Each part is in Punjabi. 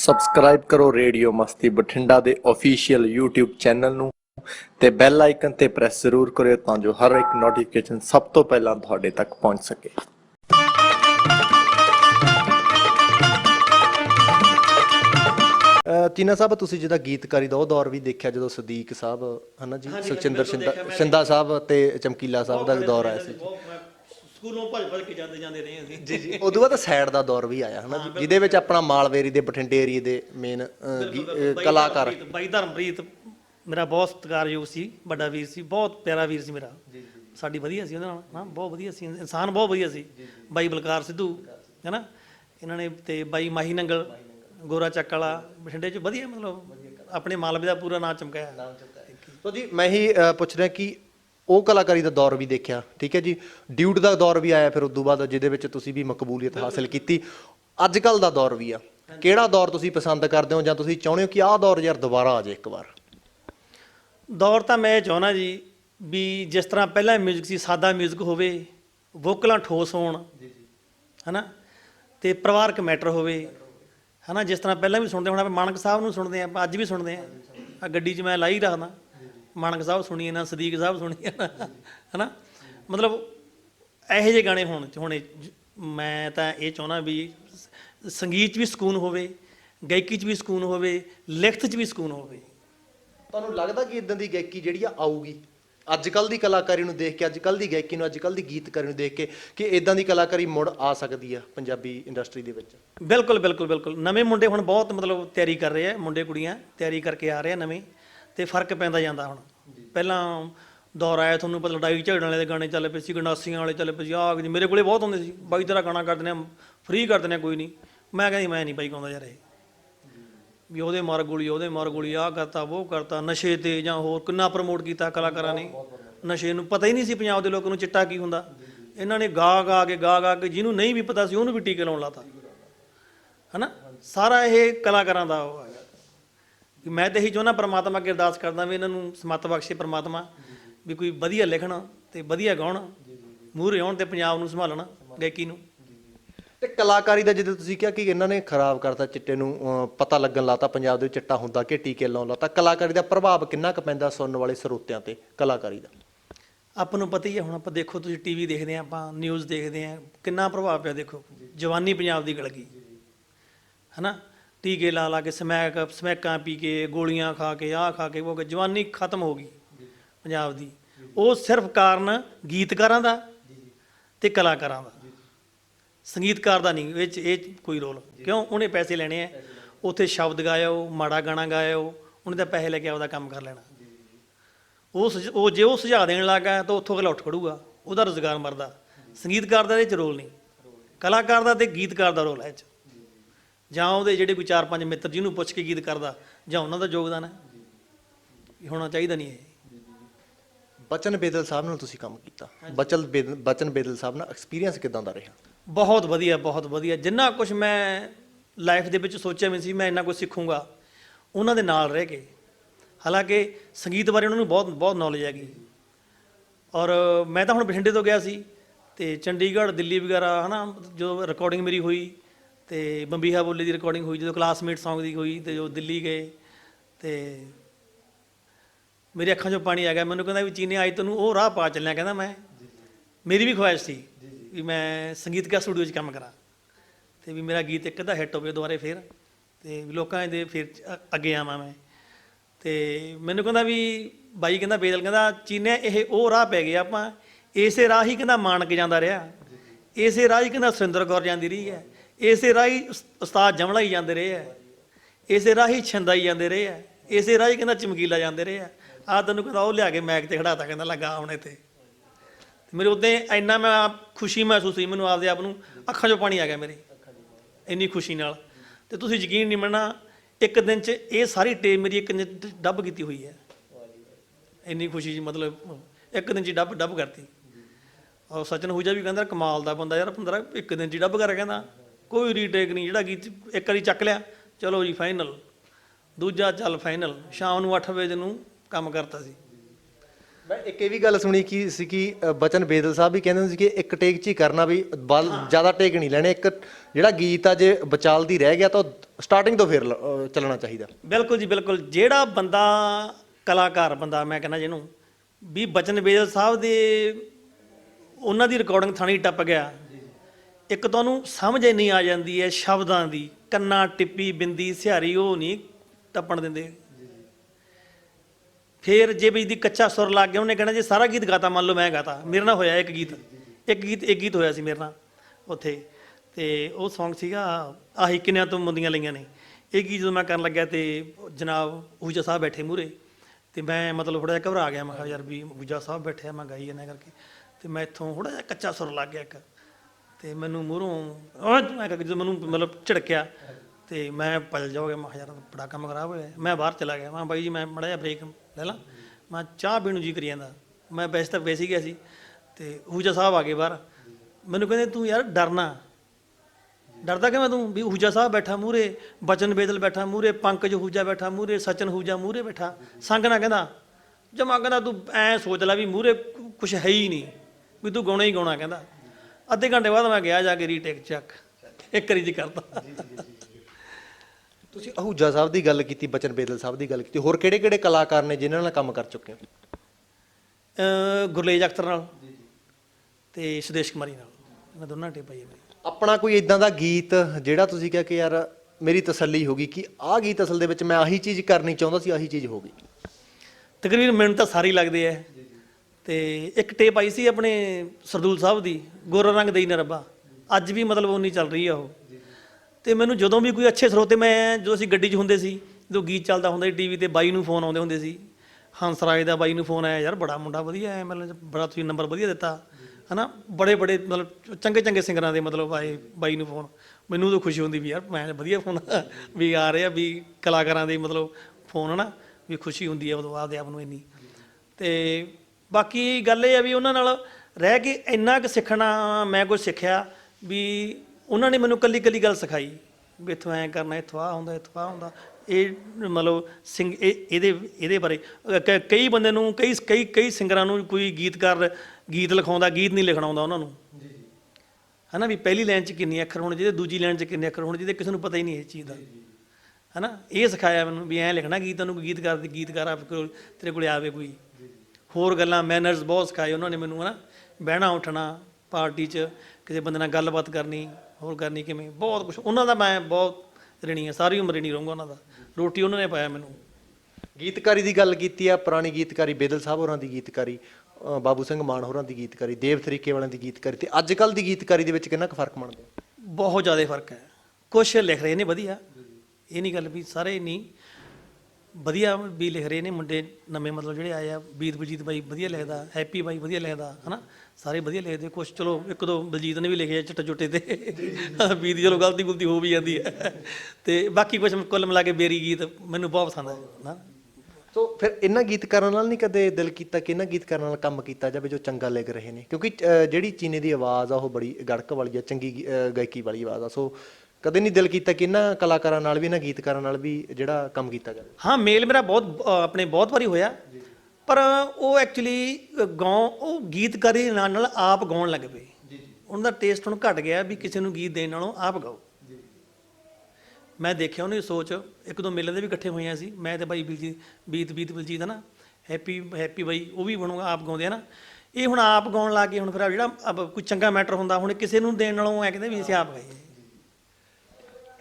ਸਬਸਕ੍ਰਾਈਬ ਕਰੋ ਰੇਡੀਓ ਮਸਤੀ ਬਠਿੰਡਾ ਦੇ ਅਫੀਸ਼ੀਅਲ YouTube ਚੈਨਲ ਨੂੰ ਤੇ ਬੈਲ ਆਈਕਨ ਤੇ ਪ੍ਰੈਸ ਜ਼ਰੂਰ ਕਰਿਓ ਤਾਂ ਜੋ ਹਰ ਇੱਕ ਨੋਟੀਫਿਕੇਸ਼ਨ ਸਭ ਤੋਂ ਪਹਿਲਾਂ ਤੁਹਾਡੇ ਤੱਕ ਪਹੁੰਚ ਸਕੇ। ਚੀਨਾ ਸਾਹਿਬ ਤੁਸੀਂ ਜਿਹਦਾ ਗੀਤਕਾਰੀ ਦਾ ਉਹ ਦੌਰ ਵੀ ਦੇਖਿਆ ਜਦੋਂ ਸਦੀਕ ਸਾਹਿਬ ਹਨਾ ਜੀ? ਸੁਖਚਿੰਦਰ ਸ਼ਿੰਦਾ ਸਾਹਿਬ ਤੇ ਚਮਕੀਲਾ ਸਾਹਿਬ ਦਾ ਦੌਰ ਆਇਆ ਸੀ ਸਕੂਲੋਂ ਭੱਜ ਭੱਜ ਕੇ ਜਾਂਦੇ ਜਾਂਦੇ ਰਹੇ ਅਸੀਂ। ਜੀ ਜੀ। ਉਦੋਂ ਬਾਅਦ ਸਾਈਡ ਦਾ ਦੌਰ ਵੀ ਆਇਆ ਹਨਾ। ਜਿਹਦੇ ਵਿੱਚ ਆਪਣਾ ਮਾਲਵੇਰੀ ਦੇ ਬਠਿੰਡੇ ਏਰੀਏ ਦੇ ਮੇਨ ਕਲਾਕਾਰ। ਬਾਈ ਧਰਮਪ੍ਰੀਤ ਮੇਰਾ ਬਹੁਤ ਸਤਿਕਾਰਯੋਗ ਸੀ ਵੱਡਾ ਵੀਰ ਸੀ ਬਹੁਤ ਪਿਆਰਾ ਵੀਰ ਸੀ ਮੇਰਾ। ਸਾਡੀ ਵਧੀਆ ਸੀ ਉਹਦੇ ਨਾਲ ਹਾਂ ਬਹੁਤ ਵਧੀਆ ਸੀ। ਇਨਸਾਨ ਬਹੁਤ ਵਧੀਆ ਸੀ। ਬਾਈ ਬਲਕਾਰ ਸਿੱਧੂ ਹੈਨਾ। ਇਹਨਾਂ ਨੇ ਤੇ ਬਾਈ ਮਾਹੀ ਨੰਗਲ ਗੋਰਾ ਚੱਕ ਵਾਲਾ ਬਠਿੰਡੇ ਚ ਵਧੀਆ ਮਤਲਬ ਆਪਣੇ ਮਾਲਵੇ ਦਾ ਪੂਰਾ ਨਾਂ ਚਮਕਾਇਆ। ਤੋ ਜੀ ਮੈਂ ਹੀ ਪੁੱਛ ਰਿਹਾ ਕਿ ਉਹ ਕਲਾਕਾਰੀ ਦਾ ਦੌਰ ਵੀ ਦੇਖਿਆ ਠੀਕ ਹੈ ਜੀ ਡਿਊਟ ਦਾ ਦੌਰ ਵੀ ਆਇਆ ਫਿਰ ਉਦੋਂ ਬਾਅਦ ਜਿਹਦੇ ਵਿੱਚ ਤੁਸੀਂ ਵੀ ਮਕਬੂਲੀਅਤ ਹਾਸਲ ਕੀਤੀ ਅੱਜ ਕੱਲ ਦਾ ਦੌਰ ਵੀ ਆ ਕਿਹੜਾ ਦੌਰ ਤੁਸੀਂ ਪਸੰਦ ਕਰਦੇ ਹੋ ਜਾਂ ਤੁਸੀਂ ਚਾਹੁੰਦੇ ਹੋ ਕਿ ਆਹ ਦੌਰ ਯਾਰ ਦੁਬਾਰਾ ਆ ਜਾਏ ਇੱਕ ਵਾਰ ਦੌਰ ਤਾਂ ਮੈਂ ਇਹ ਚਾਹੁੰਦਾ ਜੀ ਵੀ ਜਿਸ ਤਰ੍ਹਾਂ ਪਹਿਲਾਂ 뮤직 ਸੀ ਸਾਦਾ 뮤직 ਹੋਵੇ ਵੋਕਲਾਂ ਠੋਸ ਹੋਣ ਹਨਾ ਤੇ ਪਰਿਵਾਰਕ ਮੈਟਰ ਹੋਵੇ ਹਨਾ ਜਿਸ ਤਰ੍ਹਾਂ ਪਹਿਲਾਂ ਵੀ ਸੁਣਦੇ ਹੁਣ ਆਪਾਂ ਮਾਨਕ ਸਾਹਿਬ ਨੂੰ ਸੁਣਦੇ ਆ ਆਪਾਂ ਅੱਜ ਵੀ ਸੁਣਦੇ ਆ ਆ ਗੱਡੀ 'ਚ ਮੈਂ ਲਾਈ ਰੱਖਦਾ ਮਾਨਕ ਸਾਹਿਬ ਸੁਣੀਏ ਨਾ ਸਦੀਕ ਸਾਹਿਬ ਸੁਣੀਏ ਨਾ ਹਨਾ? ਮਤਲਬ ਇਹੋ ਜਿਹੇ ਗਾਣੇ ਹੋਣ ਹੋਣੇ। ਮੈਂ ਤਾਂ ਇਹ ਚਾਹੁੰਦਾ ਵੀ ਸੰਗੀਤ 'ਚ ਵੀ ਸਕੂਨ ਹੋਵੇ ਗਾਇਕੀ 'ਚ ਵੀ ਸਕੂਨ ਹੋਵੇ ਲਿਖਤ 'ਚ ਵੀ ਸਕੂਨ ਹੋਵੇ। ਤੁਹਾਨੂੰ ਲੱਗਦਾ ਕਿ ਇਦਾਂ ਦੀ ਗਾਇਕੀ ਜਿਹੜੀ ਆ ਆਊਗੀ? ਅੱਜ ਕੱਲ ਦੀ ਕਲਾਕਾਰੀ ਨੂੰ ਦੇਖ ਕੇ ਅੱਜ ਕੱਲ ਦੀ ਗਾਇਕੀ ਨੂੰ ਅੱਜ ਕੱਲ ਦੀ ਗੀਤਕਾਰੀ ਨੂੰ ਦੇਖ ਕੇ ਕਿ ਇਦਾਂ ਦੀ ਕਲਾਕਾਰੀ ਮੁੜ ਆ ਸਕਦੀ ਆ ਪੰਜਾਬੀ ਇੰਡਸਟਰੀ ਦੇ ਵਿੱਚ? ਬਿਲਕੁਲ ਬਿਲਕੁਲ ਬਿਲਕੁਲ। ਨਵੇਂ ਮੁੰਡੇ ਹੁਣ ਬਹੁਤ ਮਤਲਬ ਤਿਆਰੀ ਕਰ ਰਹੇ ਆ ਮੁੰਡੇ ਕੁੜੀਆਂ ਤਿਆਰੀ ਕਰਕੇ ਆ ਰਹੇ ਆ ਨਵੇਂ। ਤੇ ਫ਼ਰਕ ਪੈਂਦਾ ਜਾਂਦਾ ਹੁਣ। ਪਹਿਲਾਂ ਦੌਰ ਆਇਆ ਤੁਹਾਨੂੰ ਪਤਾ ਲੜਾਈ ਝਗੜਨ ਵਾਲੇ ਦੇ ਗਾਣੇ ਚੱਲ ਪਏ ਸੀ ਗੰਡਾਸੀਆਂ ਵਾਲੇ ਚੱਲ ਪਏ ਸੀ ਆਹ ਮੇਰੇ ਕੋਲੇ ਬਹੁਤ ਹੁੰਦੇ ਸੀ। ਬਾਈ ਤੇਰਾ ਗਾਣਾ ਕਰ ਦਿੰਦੇ ਆ ਫ੍ਰੀ ਕਰ ਦਿੰਦੇ ਆ ਕੋਈ ਨਹੀਂ। ਮੈਂ ਕਹਿੰਦੀ ਮੈਂ ਨਹੀਂ ਬਾਈ ਗਾਉਂਦਾ ਯਾਰ ਇਹ। ਵੀ ਉਹਦੇ ਮਾਰ ਗੋਲੀ ਉਹਦੇ ਮਾਰ ਗੋਲੀ ਆਹ ਕਰਤਾ ਉਹ ਕਰਤਾ ਨਸ਼ੇ ਤੇ ਜਾਂ ਹੋਰ ਕਿੰਨਾ ਪ੍ਰਮੋਟ ਕੀਤਾ ਕਲਾਕਾਰਾਂ ਨੇ। ਨਸ਼ੇ ਨੂੰ ਪਤਾ ਹੀ ਨਹੀਂ ਸੀ ਪੰਜਾਬ ਦੇ ਲੋਕਾਂ ਨੂੰ ਚਿੱਟਾ ਕੀ ਹੁੰਦਾ। ਇਹਨਾਂ ਨੇ ਗਾ ਗਾ ਕੇ ਗਾ ਗਾ ਕੇ ਜਿਹਨੂੰ ਨਹੀਂ ਵੀ ਪਤਾ ਸੀ ਉਹਨੂੰ ਵੀ ਟੀਕੇ ਲਾਉਣ ਲਾਤਾ। ਹਨਾ? ਸਾਰਾ ਇਹ ਕਲਾਕਾਰਾਂ ਦਾ ਮੈਂ ਤਾਂ ਇਹੀ ਚਾਹੁੰਦਾ ਪ੍ਰਮਾਤਮਾ ਅੱਗੇ ਅਰਦਾਸ ਕਰਦਾ ਵੀ ਇਹਨਾਂ ਨੂੰ ਸਮੱਤ ਬਖਸ਼ੇ ਪ੍ਰਮਾਤਮਾ ਵੀ ਕੋਈ ਵਧੀਆ ਲਿਖਣ ਤੇ ਵਧੀਆ ਗਾਉਣ ਮੂਹਰੇ ਆਉਣ ਤੇ ਪੰਜਾਬ ਨੂੰ ਸੰਭਾਲਣ ਗਾਇਕੀ ਨੂੰ। ਤੇ ਕਲਾਕਾਰੀ ਦਾ ਜਦੋਂ ਤੁਸੀਂ ਕਿਹਾ ਕਿ ਇਹਨਾਂ ਨੇ ਖਰਾਬ ਕਰਤਾ ਚਿੱਟੇ ਨੂੰ ਪਤਾ ਲੱਗਣ ਲਾਤਾ ਪੰਜਾਬ ਦੇ ਵਿੱਚ ਚਿੱਟਾ ਹੁੰਦਾ ਕਿ ਟੀਕੇ ਲਾਉਣ ਲਾਤਾ। ਕਲਾਕਾਰੀ ਦਾ ਪ੍ਰਭਾਵ ਕਿੰਨਾ ਕੁ ਪੈਂਦਾ ਸੁਣਨ ਵਾਲੇ ਸਰੋਤਿਆਂ ਤੇ ਕਲਾਕਾਰੀ ਦਾ? ਆਪਾਂ ਨੂੰ ਪਤਾ ਹੀ ਹੈ ਹੁਣ ਆਪਾਂ ਦੇਖੋ ਤੁਸੀਂ ਟੀਵੀ ਦੇਖਦੇ ਆ ਆਪਾਂ ਨਿਊਜ਼ ਦੇਖਦੇ ਆ ਕਿੰਨਾ ਪ੍ਰਭਾਵ ਪਿਆ ਦੇਖੋ। ਜਵਾਨੀ ਪੰਜਾਬ ਦੀ ਗਲ ਗਈ। ਹਨਾ? ਟੀਕੇ ਲਾ ਲਾ ਕੇ ਸਮੈਕ, ਸਮੈਕਾਂ ਪੀ ਕੇ, ਗੋਲੀਆਂ ਖਾ ਕੇ, ਆਹ ਖਾ ਕੇ, ਉਹ ਕੇ ਜਵਾਨੀ ਖਤਮ ਹੋ ਗਈ ਪੰਜਾਬ ਦੀ। ਉਹ ਸਿਰਫ ਕਾਰਨ ਗੀਤਕਾਰਾਂ ਦਾ ਤੇ ਕਲਾਕਾਰਾਂ ਦਾ। ਸੰਗੀਤਕਾਰ ਦਾ ਨਹੀਂ ਇਹ 'ਚ ਇਹ 'ਚ ਕੋਈ ਰੋਲ। ਕਿਉਂ? ਉਹਨੇ ਪੈਸੇ ਲੈਣੇ ਆ। ਉੱਥੇ ਸ਼ਬਦ ਗਾਇਓ, ਮਾੜਾ ਗਾਣਾ ਗਾਇਓ, ਉਹਨੇ ਤਾਂ ਪੈਸੇ ਲੈ ਕੇ ਆਪਦਾ ਕੰਮ ਕਰ ਲੈਣਾ। ਉਹ ਸੁਝ- ਉਹ ਜੇ ਉਹ ਸੁਝਾਅ ਦੇਣ ਲੱਗਾ ਤਾਂ ਉੱਥੋਂ ਅਗਲਾ ਉੱਠ ਖੜੂਗਾ। ਉਹਦਾ ਰੁਜ਼ਗਾਰ ਮਰਦਾ। ਸੰਗੀਤਕਾਰ ਦਾ ਇਹਦੇ ਚ ਰੋਲ ਨਹੀਂ। ਕਲਾਕਾਰ ਦਾ ਤੇ ਗੀਤਕਾਰ ਦਾ ਰੋਲ ਹੈ ਇਹ ਚ। ਜਾਂ ਉਹਦੇ ਜਿਹੜੇ ਕੋਈ ਚਾਰ ਪੰਜ ਮਿੱਤਰ ਜਿਹਨੂੰ ਪੁੱਛ ਕੇ ਗੀਤ ਕਰਦਾ ਜਾਂ ਉਹਨਾਂ ਦਾ ਯੋਗਦਾਨ ਹੈ? ਇਹ ਹੋਣਾ ਚਾਹੀਦਾ ਨਹੀਂ ਇਹ? ਬਚਨ ਬੇਦਲ ਸਾਹਿਬ ਨਾਲ ਤੁਸੀਂ ਕੰਮ ਕੀਤਾ। ਬਚਨ ਬੇਦਲ ਬਚਨ ਬੇਦਲ ਸਾਹਿਬ ਨਾਲ ਐਕਸਪੀਰੀਅੰਸ ਕਿਦਾਂ ਦਾ ਰਿਹਾ? ਬਹੁਤ ਵਧੀਆ ਬਹੁਤ ਵਧੀਆ। ਜਿੰਨਾ ਕੁਝ ਮੈਂ ਲਾਈਫ ਦੇ ਵਿੱਚ ਸੋਚਿਆ ਵੀ ਸੀ ਮੈਂ ਇੰਨਾ ਕੁਝ ਸਿੱਖੂੰਗਾ ਉਹਨਾਂ ਦੇ ਨਾਲ ਰਹਿ ਕੇ। ਹਾਲਾਂਕਿ ਸੰਗੀਤ ਬਾਰੇ ਉਹਨਾਂ ਨੂੰ ਬਹੁਤ ਬਹੁਤ ਨੌਲੇਜ ਹੈਗੀ। ਔਰ ਮੈਂ ਤਾਂ ਹੁਣ ਬਠਿੰਡੇ ਤੋਂ ਗਿਆ ਸੀ ਤੇ ਚੰਡੀਗੜ੍ਹ ਦਿੱਲੀ ਵਗੈਰਾ ਹਨਾ ਜੋ ਰਿਕਾਰਡਿੰਗ ਮੇਰੀ ਹੋਈ ਤੇ ਬੰਬੀਹਾ ਬੋਲੇ ਦੀ ਰਿਕਾਰਡਿੰਗ ਹੋਈ ਜਦੋਂ ਕਲਾਸਮੇਟ Song ਦੀ ਹੋਈ ਤੇ ਜੋ ਦਿੱਲੀ ਗਏ ਤੇ ਮੇਰੀ ਅੱਖਾਂ 'ਚੋਂ ਪਾਣੀ ਆ ਗਿਆ। ਮੈਨੂੰ ਕਹਿੰਦਾ ਵੀ ਚੀਨੇ ਅੱਜ ਤੈਨੂੰ ਉਹ ਰਾਹ ਪਾ ਚੱਲਿਆ ਕਹਿੰਦਾ ਮੈਂ। ਮੇਰੀ ਵੀ ਖੁਆਇਸ਼ ਸੀ ਵੀ ਮੈਂ ਸੰਗੀਤਕਾਰ ਸਟੂਡੀਓ 'ਚ ਕੰਮ ਕਰਾਂ। ਤੇ ਵੀ ਮੇਰਾ ਗੀਤ ਇੱਕ ਦਾ ਹਿੱਟ ਹੋਵੇ ਦੁਬਾਰੇ ਫੇਰ। ਤੇ ਵੀ ਲੋਕਾਂ ਦੇ ਫਿਰ ਅੱਗੇ ਆਵਾਂ ਮੈਂ। ਤੇ ਮੈਨੂੰ ਕਹਿੰਦਾ ਵੀ ਬਾਈ ਕਹਿੰਦਾ ਬੇਦਲ ਕਹਿੰਦਾ ਚੀਨੇ ਇਹ ਉਹ ਰਾਹ ਪੈ ਗਏ ਆਪਾਂ। ਇਸੇ ਰਾਹ ਹੀ ਕਹਿੰਦਾ ਮਾਨ ਕੇ ਜਾਂਦਾ ਰਿਹਾ। ਇਸੇ ਰਾਹ ਹੀ ਕਹਿੰਦਾ ਸੁਰਿੰਦਰ ਕੌਰ ਜਾਂਦੀ ਰਹੀ ਹੈ। ਇਸੇ ਰਾਹ ਉਸਤਾਦ ਜਮਲਾ ਹੀ ਜਾਂਦੇ ਰਹੇ ਹੈ ਇਸੇ ਰਾਹ ਹੀ ਛੰਦਾਈ ਜਾਂਦੇ ਰਹੇ ਹੈ ਇਸੇ ਰਾਹ ਕਹਿੰਦਾ ਚਮਕੀਲਾ ਜਾਂਦੇ ਰਹੇ ਹੈ ਆ ਤੈਨੂੰ ਕਹਿੰਦਾ ਉਹ ਲਿਆ ਕੇ ਮੈਕ ਤੇ ਖੜਾਤਾ, ਕਹਿੰਦਾ ਲੱਗਾ ਹੁਣ ਇੱਥੇ ਤੇ। ਮੇਰੇ ਉਦੋਂ ਇੰਨਾ ਮੈਂ ਆਪ- ਖੁਸ਼ੀ ਮਹਿਸੂਸ ਹੋਈ, ਮੈਨੂੰ ਆਪਦੇ ਆਪ ਨੂੰ ਅੱਖਾਂ 'ਚੋਂ ਪਾਣੀ ਆ ਗਿਆ ਮੇਰੇ। ਇੰਨੀ ਖੁਸ਼ੀ ਨਾਲ। ਤੇ ਤੁਸੀਂ ਯਕੀਨ ਨਹੀਂ ਮੰਨਣਾ, ਇੱਕ ਦਿਨ 'ਚ ਇਹ ਸਾਰੀ ਟੇਪ ਮੇਰੀ ਇੱਕ ਦਿਨ 'ਚ ਡੱਬ ਕੀਤੀ ਹੋਈ ਹੈ। ਇੰਨੀ ਖੁਸ਼ੀ ਜੀ ਮਤਲਬ ਇੱਕ ਦਿਨ 'ਚ ਡੱਬ ਡੱਬ ਕਰਤੀ। ਔਰ ਸਚਨ ਹੂਜਾ ਵੀ ਕਹਿੰਦਾ ਕਮਾਲ ਦਾ ਬੰਦਾ ਯਾਰ 15 ਇੱਕ ਦਿਨ 'ਚ ਡੱਬ ਕਰ ਕਹਿੰਦਾ। ਕੋਈ ਰੀਟੇਕ ਨਹੀਂ ਜਿਹੜਾ ਗੀਤ ਇੱਕ ਵਾਰੀ ਚੱਕ ਲਿਆ ਚਲੋ ਜੀ ਫਾਈਨਲ ਦੂਜਾ ਚੱਲ ਫਾਈਨਲ ਸ਼ਾਮ ਨੂੰ 8 ਵਜੇ ਨੂੰ ਕੰਮ ਕਰਤਾ ਸੀ। ਮੈਂ ਇੱਕ ਇਹ ਵੀ ਗੱਲ ਸੁਣੀ ਕਿ ਸੀ ਕਿ ਬਚਨ ਬੇਦਲ ਸਾਹਿਬ ਵੀ ਕਹਿੰਦੇ ਹੁੰਦੇ ਸੀ ਕਿ ਇੱਕ ਟੇਕ 'ਚ ਹੀ ਕਰਨਾ ਵੀ ਬਲ ਜ਼ਿਆਦਾ ਟੇਕ ਨਹੀਂ ਲੈਣੇ। ਇੱਕ ਜਿਹੜਾ ਗੀਤ ਆ ਜੇ ਵਿਚਾਲਦੀ ਰਹਿ ਗਿਆ ਤਾਂ ਉਹ ਸਟਾਰਟਿੰਗ ਤੋਂ ਫਿਰ ਚੱਲਣਾ ਚਾਹੀਦਾ। ਬਿਲਕੁਲ ਜੀ ਬਿਲਕੁਲ। ਜਿਹੜਾ ਬੰਦਾ ਕਲਾਕਾਰ ਬੰਦਾ ਮੈਂ ਕਹਿੰਦਾ ਜਿਹਨੂੰ ਵੀ ਬਚਨ ਬੇਦਲ ਸਾਹਿਬ ਦੇ ਉਹਨਾਂ ਦੀ ਰਿਕਾਰਡਿੰਗ ਥਾਣੀ ਟੱਪ ਗਿਆ। ਇੱਕ ਤੁਹਾਨੂੰ ਸਮਝ ਇੰਨੀ ਆ ਜਾਂਦੀ ਹੈ ਸ਼ਬਦਾਂ ਦੀ, ਕੰਨਾ ਟਿੱਪੀ, ਬਿੰਦੀ, ਸਿਹਾਰੀ, ਉਹ ਨਹੀਂ ਟੱਪਣ ਦਿੰਦੇ। ਫਿਰ ਜੇ ਵੀ ਦੀ ਕੱਚਾ ਸੁਰ ਲੱਗ ਗਿਆ, ਉਹਨੇ ਕਹਿਣਾ ਜੇ ਸਾਰਾ ਗੀਤ ਗਾਤਾ, ਮੰਨ ਲਓ ਮੈਂ ਗਾਤਾ, ਮੇਰੇ ਨਾਲ ਹੋਇਆ ਇੱਕ ਗੀਤ। ਇੱਕ ਗੀਤ ਇੱਕ ਗੀਤ ਹੋਇਆ ਸੀ ਮੇਰੇ ਨਾਲ ਉੱਥੇ। ਤੇ ਉਹ Song ਸੀਗਾ, ਆਹੀ ਕਿੰਨਿਆਂ ਤੋਂ ਮੁੰਦੀਆਂ ਲਈਆਂ ਨੇ। ਇਹ ਗੀਤ ਜਦੋਂ ਮੈਂ ਕਰਨ ਲੱਗਿਆ ਤੇ ਜਨਾਬ ਊਜਾ ਸਾਹਿਬ ਬੈਠੇ ਮੂਰੇ ਤੇ ਮੈਂ ਮਤਲਬ ਥੋੜਾ ਜਿਹਾ ਘਬਰਾ ਗਿਆ, ਮੈਂ ਕਿਹਾ ਯਾਰ ਵੀ ਊਜਾ ਸਾਹਿਬ ਬੈਠੇ ਆ, ਮੈਂ ਗਾਈ ਇਹਨਾਂ ਕਰਕੇ। ਤੇ ਮੈਂ ਇੱਥੋਂ ਥੋੜਾ ਜਿਹਾ ਕੱਚਾ ਸੁਰ ਲੱਗ ਗਿਆ ਇੱਕ। ਤੇ ਮੈਨੂੰ ਮੂਹਰੋਂ, ਉਹ ਮੈਂ ਕਿਹਾ ਜਦੋਂ ਮੈਨੂੰ ਮਤਲਬ ਝੜਕਿਆ ਤੇ ਮੈਂ ਪਲ ਜਾਓਗੇ, ਮੈਂ ਕਿਹਾ ਯਾਰ ਬੜਾ ਕੰਮ ਖਰਾਬ ਹੋਇਆ। ਮੈਂ ਬਾਹਰ ਚਲਾ ਗਿਆ, ਮੈਂ ਕਿਹਾ ਬਾਈ ਜੀ ਮੈਂ ਮੜਾ ਜਿਹਾ ਬ੍ਰੇਕ ਲੈ ਲਾਂ। ਮੈਂ ਚਾਹ ਪੀਣ ਨੂੰ ਜੀ ਕਰੀ ਜਾਂਦਾ। ਮੈਂ ਵੈਸੇ ਤਾਂ ਵੈਸੇ ਹੀ ਗਿਆ ਸੀ ਤੇ ਹੂਜਾ ਸਾਹਿਬ ਆ ਗਏ ਬਾਹਰ। ਮੈਨੂੰ ਕਹਿੰਦੇ ਤੂੰ ਯਾਰ ਡਰਨਾ ਡਰਦਾ ਕਿਵੇਂ ਤੂੰ? ਵੀ ਹੂਜਾ ਸਾਹਿਬ ਬੈਠਾ ਮੂਰੇ ਬਚਨ ਬੇਦਲ ਬੈਠਾ ਮੂਰੇ ਪੰਕਜ ਹੂਜਾ ਬੈਠਾ ਮੂਰੇ ਸਚਨ ਹੂਜਾ ਮੂਰੇ ਬੈਠਾ। ਸੰਗ ਨਾ ਕਹਿੰਦਾ। ਜਮਾ ਕਹਿੰਦਾ ਤੂੰ ਐ ਸੋਚ ਲੈ ਵੀ ਮੂਰੇ ਕੁਝ ਹੈ ਹੀ ਨਹੀਂ। ਵੀ ਤੂੰ ਗਾਉਣਾ ਹੀ ਗਾਉਣਾ ਕਹਿੰਦਾ। ਅੱਧੇ ਘੰਟੇ ਬਾਅਦ ਮੈਂ ਗਿਆ ਜਾ ਕੇ ਰੀਟੇਕ ਚੱਕ ਇੱਕ ਵਾਰੀ ਜੀ ਕਰਦਾ। ਤੁਸੀਂ ਅਹੂਜਾ ਸਾਹਿਬ ਦੀ ਗੱਲ ਕੀਤੀ ਬਚਨ ਬੇਦਲ ਸਾਹਿਬ ਦੀ ਗੱਲ ਕੀਤੀ ਹੋਰ ਕਿਹੜੇ ਕਿਹੜੇ ਕਲਾਕਾਰ ਨੇ ਜਿਨ੍ਹਾਂ ਨਾਲ ਕੰਮ ਕਰ ਚੁੱਕੇ ਹੋ? ਗੁਰਲੇਜ ਅਖਤਰ ਨਾਲ ਤੇ ਸੁਦੇਸ਼ ਕੁਮਾਰੀ ਨਾਲ। ਇਹਨਾਂ ਦੋਨਾਂ ਟੇ ਪਾਈ ਹੈ ਮੇਰੀ। ਆਪਣਾ ਕੋਈ ਇਦਾਂ ਦਾ ਗੀਤ ਜਿਹੜਾ ਤੁਸੀਂ ਕਿਹਾ ਕਿ ਯਾਰ ਮੇਰੀ ਤਸੱਲੀ ਹੋ ਗਈ ਕਿ ਆਹ ਗੀਤ ਅਸਲ ਦੇ ਵਿੱਚ ਮੈਂ ਆਹੀ ਚੀਜ਼ ਕਰਨੀ ਚਾਹੁੰਦਾ ਸੀ ਆਹੀ ਚੀਜ਼ ਹੋ ਗਈ? ਤਕਰੀਬਨ ਮੈਨੂੰ ਤਾਂ ਸਾਰੇ ਹੀ ਲੱਗਦੇ ਐ ਤੇ ਇੱਕ ਟੇਪ ਆਈ ਸੀ ਆਪਣੇ ਸਰਦੂਲ ਸਾਹਿਬ ਦੀ, ਗੋਰਾ ਰੰਗ ਦੇਈ ਨਾ ਰੱਬਾ। ਅੱਜ ਵੀ ਮਤਲਬ ਉਨੀ ਚੱਲ ਰਹੀ ਆ ਉਹ। ਤੇ ਮੈਨੂੰ ਜਦੋਂ ਵੀ ਕੋਈ ਅੱਛੇ ਸਰੋਤੇ, ਮੈਂ ਜਦੋਂ ਅਸੀਂ ਗੱਡੀ 'ਚ ਹੁੰਦੇ ਸੀ, ਜਦੋਂ ਗੀਤ ਚੱਲਦਾ ਹੁੰਦਾ ਸੀ, ਟੀਵੀ ਤੇ ਬਾਈ ਨੂੰ ਫੋਨ ਆਉਂਦੇ ਹੁੰਦੇ ਸੀ, ਹੰਸ ਹੰਸਰਾਜ ਦਾ ਬਾਈ ਨੂੰ ਫੋਨ ਆਇਆ, ਯਾਰ ਬੜਾ ਮੁੰਡਾ ਵਧੀਆ ਹੈ ਮਤਲਬ ਬੜਾ ਤੁਸੀਂ ਨੰਬਰ ਵਧੀਆ ਦਿੱਤਾ। ਹਨਾ? ਬੜੇ ਬੜੇ ਮਤਲਬ ਚੰਗੇ ਚੰਗੇ ਸਿੰਗਰਾਂ ਦੇ ਮਤਲਬ ਆਏ ਬਾਈ ਨੂੰ ਫੋਨ। ਮੈਨੂੰ ਤਾਂ ਖੁਸ਼ੀ ਹੁੰਦੀ ਵੀ ਯਾਰ ਮੈਂ ਵਧੀਆ ਫੋਨ ਵੀ ਆ ਰਿਹਾ, ਵੀ ਕਲਾਕਾਰਾਂ ਦੇ ਮਤਲਬ ਫੋਨ ਹਨਾ, ਵੀ ਖੁਸ਼ੀ ਹੁੰਦੀ ਹੈ ਉਦੋਂ ਆਪਦੇ ਆਪ ਨੂੰ ਇੰਨੀ। ਤੇ ਬਾਕੀ ਗੱਲ ਇਹ ਆ ਵੀ ਉਹਨਾਂ ਨਾਲ ਰਹਿ ਕੇ ਇੰਨਾ ਕੁ ਸਿੱਖਣਾ ਮੈਂ ਕੁਝ ਸਿੱਖਿਆ ਵੀ ਉਹਨਾਂ ਨੇ ਮੈਨੂੰ ਕੱਲੀ ਕੱਲੀ ਗੱਲ ਸਿਖਾਈ ਵੀ ਇੱਥੋਂ ਐਂ ਕਰਨਾ ਇੱਥੋਂ ਆ ਹੁੰਦਾ ਇੱਥੋਂ ਆ ਹੁੰਦਾ। ਇਹ ਮਤਲਬ ਸਿੰਘ ਇਹ ਇਹਦੇ ਇਹਦੇ ਬਾਰੇ ਕਈ ਬੰਦੇ ਨੂੰ ਕਈ ਕਈ ਕਈ ਸਿੰਗਰਾਂ ਨੂੰ ਕੋਈ ਗੀਤਕਾਰ ਗੀਤ ਲਿਖਾਉਂਦਾ ਗੀਤ ਨਹੀਂ ਲਿਖਣਾ ਆਉਂਦਾ ਉਹਨਾਂ ਨੂੰ। ਹਨਾ ਵੀ ਪਹਿਲੀ ਲਾਈਨ 'ਚ ਕਿੰਨੇ ਅੱਖਰ ਹੋਣ ਜਿਹਦੇ ਦੂਜੀ ਲਾਈਨ 'ਚ ਕਿੰਨੇ ਅੱਖਰ ਹੋਣ ਜਿਹਦੇ ਕਿਸੇ ਨੂੰ ਪਤਾ ਹੀ ਨਹੀਂ ਇਸ ਚੀਜ਼ ਦਾ। ਹਨਾ ਇਹ ਸਿਖਾਇਆ ਮੈਨੂੰ ਵੀ ਐਂ ਲਿਖਣਾ ਗੀਤਾਂ ਨੂੰ ਗੀਤਕਾਰ ਦੀ ਗੀਤਕਾਰ ਆ ਕੋਲ ਤੇਰੇ ਕੋਲੇ ਆਵੇ ਕੋਈ। ਹੋਰ ਗੱਲਾਂ ਮੈਨਰਸ ਬਹੁਤ ਸਿਖਾਏ ਉਹਨਾਂ ਨੇ ਮੈਨੂੰ ਹਨਾ? ਬਹਿਣਾ ਉੱਠਣਾ ਪਾਰਟੀ 'ਚ ਕਿਸੇ ਬੰਦੇ ਨਾਲ ਗੱਲਬਾਤ ਕਰਨੀ ਹੋਰ ਕਰਨੀ ਕਿਵੇਂ? ਬਹੁਤ ਕੁਝ ਉਹਨਾਂ ਦਾ ਮੈਂ ਬਹੁਤ ਰਿਣੀ ਆ ਸਾਰੀ ਉਮਰ ਰਿਣੀ ਰਹੂੰਗਾ ਉਹਨਾਂ ਦਾ। ਰੋਟੀ ਉਹਨਾਂ ਨੇ ਪਾਇਆ ਮੈਨੂੰ। ਗੀਤਕਾਰੀ ਦੀ ਗੱਲ ਕੀਤੀ ਆ ਪੁਰਾਣੀ ਗੀਤਕਾਰੀ ਬੇਦਲ ਸਾਹਿਬ ਹੋਰਾਂ ਦੀ ਗੀਤਕਾਰੀ ਬਾਬੂ ਸਿੰਘ ਮਾਨ ਹੋਰਾਂ ਦੀ ਗੀਤਕਾਰੀ ਦੇਵ ਤਰੀਕੇ ਵਾਲਿਆਂ ਦੀ ਗੀਤਕਾਰੀ ਤੇ ਅੱਜ ਕੱਲ ਦੀ ਗੀਤਕਾਰੀ ਦੇ ਵਿੱਚ ਕਿੰਨਾ ਕੁ ਫ਼ਰਕ ਮੰਨਦੇ ਬਹੁਤ ਜ਼ਿਆਦਾ ਫ਼ਰਕ ਹੈ। ਕੁਝ ਲਿਖ ਰਹੇ ਨੇ ਵਧੀਆ। ਇਹ ਨਹੀਂ ਗੱਲ ਵੀ ਸਾਰੇ ਨਹੀਂ ਵਧੀਆ ਵੀ ਲਿਖ ਰਹੇ ਨੇ ਮੁੰਡੇ ਨਵੇਂ, ਮਤਲਬ ਜਿਹੜੇ ਆਏ ਆ, ਬੀਤ ਬਲਜੀਤ ਬਾਈ ਵਧੀਆ ਲਿਖਦਾ, ਹੈਪੀ ਬਾਈ ਵਧੀਆ ਲਿਖਦਾ, ਹਨਾ? ਸਾਰੇ ਵਧੀਆ ਲਿਖਦੇ, ਕੁਛ ਚਲੋ, ਇੱਕ ਦੋ ਬਲਜੀਤ ਨੇ ਵੀ ਲਿਖਿਆ ਚਿੱਟੇ ਚੁੱਟੇ ਤੇ। ਬੀਤ ਚਲੋ, ਗਲਤੀ ਗੁਲਤੀ ਹੋ ਵੀ ਜਾਂਦੀ ਹੈ। ਤੇ ਬਾਕੀ ਕੁਝ ਕੁੱਲ ਮਿਲਾ ਕੇ ਬੇਰੀ ਗੀਤ ਮੈਨੂੰ ਬਹੁਤ ਪਸੰਦ ਹੈ ਨਾ ਸੋ ਫਿਰ ਇਹਨਾਂ ਗੀਤਕਾਰਾਂ ਨਾਲ ਨਹੀਂ ਕਦੇ ਦਿਲ ਕੀਤਾ ਕਿ ਇਹਨਾਂ ਗੀਤਕਾਰਾਂ ਨਾਲ ਕੰਮ ਕੀਤਾ ਜਾਵੇ ਜੋ ਚੰਗਾ ਲਿਖ ਰਹੇ ਨੇ? ਕਿਉਂਕਿ ਜਿਹੜੀ ਚੀਨੇ ਦੀ ਆਵਾਜ਼ ਆ, ਉਹ ਬੜੀ ਗੜਕ ਵਾਲੀ ਆ, ਚੰਗੀ ਗਾਇਕੀ ਵਾਲੀ ਆਵਾਜ਼ ਆ। ਸੋ ਕਦੇ ਨਹੀਂ ਦਿਲ ਕੀਤਾ ਕਿ ਇਹਨਾਂ ਕਲਾਕਾਰਾਂ ਨਾਲ ਵੀ ਇਹਨਾਂ ਗੀਤਕਾਰਾਂ ਨਾਲ ਵੀ ਜਿਹੜਾ ਕੰਮ ਕੀਤਾ ਜਾਵੇ? ਹਾਂ ਮੇਲ ਮੇਰਾ ਬਹੁਤ ਅ, ਆਪਣੇ ਬਹੁਤ ਵਾਰੀ ਹੋਇਆ। ਪਰ ਉਹ ਐਕਚੁਅਲੀ ਗਾਉ ਉਹ ਗੀਤਕਾਰੀ ਦੇ ਨਾਲ ਨਾਲ ਆਪ ਗਾਉਣ ਲੱਗ ਪਏ। ਉਹਨਾਂ ਦਾ ਟੇਸਟ ਹੁਣ ਘਟ ਗਿਆ ਵੀ ਕਿਸੇ ਨੂੰ ਗੀਤ ਦੇਣ ਨਾਲੋਂ ਆਪ ਗਾਓ। ਮੈਂ ਦੇਖਿਆ ਉਹਨੇ ਸੋਚ ਇੱਕ ਦੋ ਮੇਲੇ ਦੇ ਵੀ ਇਕੱਠੇ ਹੋਈਆਂ ਸੀ। ਮੈਂ ਤੇ ਬਾਈ ਬਲਜੀਤ ਬੀਤ ਬੀਤ ਬਲਜੀਤ ਹੈ ਨਾ ਹੈਪੀ ਹੈਪੀ ਬਾਈ ਉਹ ਵੀ ਬਣੂਗਾ ਆਪ ਗਾਉਂਦੇ ਆ ਨਾ। ਇਹ ਹੁਣ ਆਪ ਗਾਉਣ ਲੱਗ ਗਏ ਹੁਣ ਫਿਰ ਆਹ ਜਿਹੜਾ ਅਬ ਕੋਈ ਚੰਗਾ ਮੈਟਰ ਹੁੰਦਾ ਹੁਣ ਕਿਸੇ ਨੂੰ ਦੇਣ ਨਾਲੋਂ ਐ ਕਹਿੰਦੇ ਵੀ ਅਸੀਂ ਆਪ ਗਾਈਏ।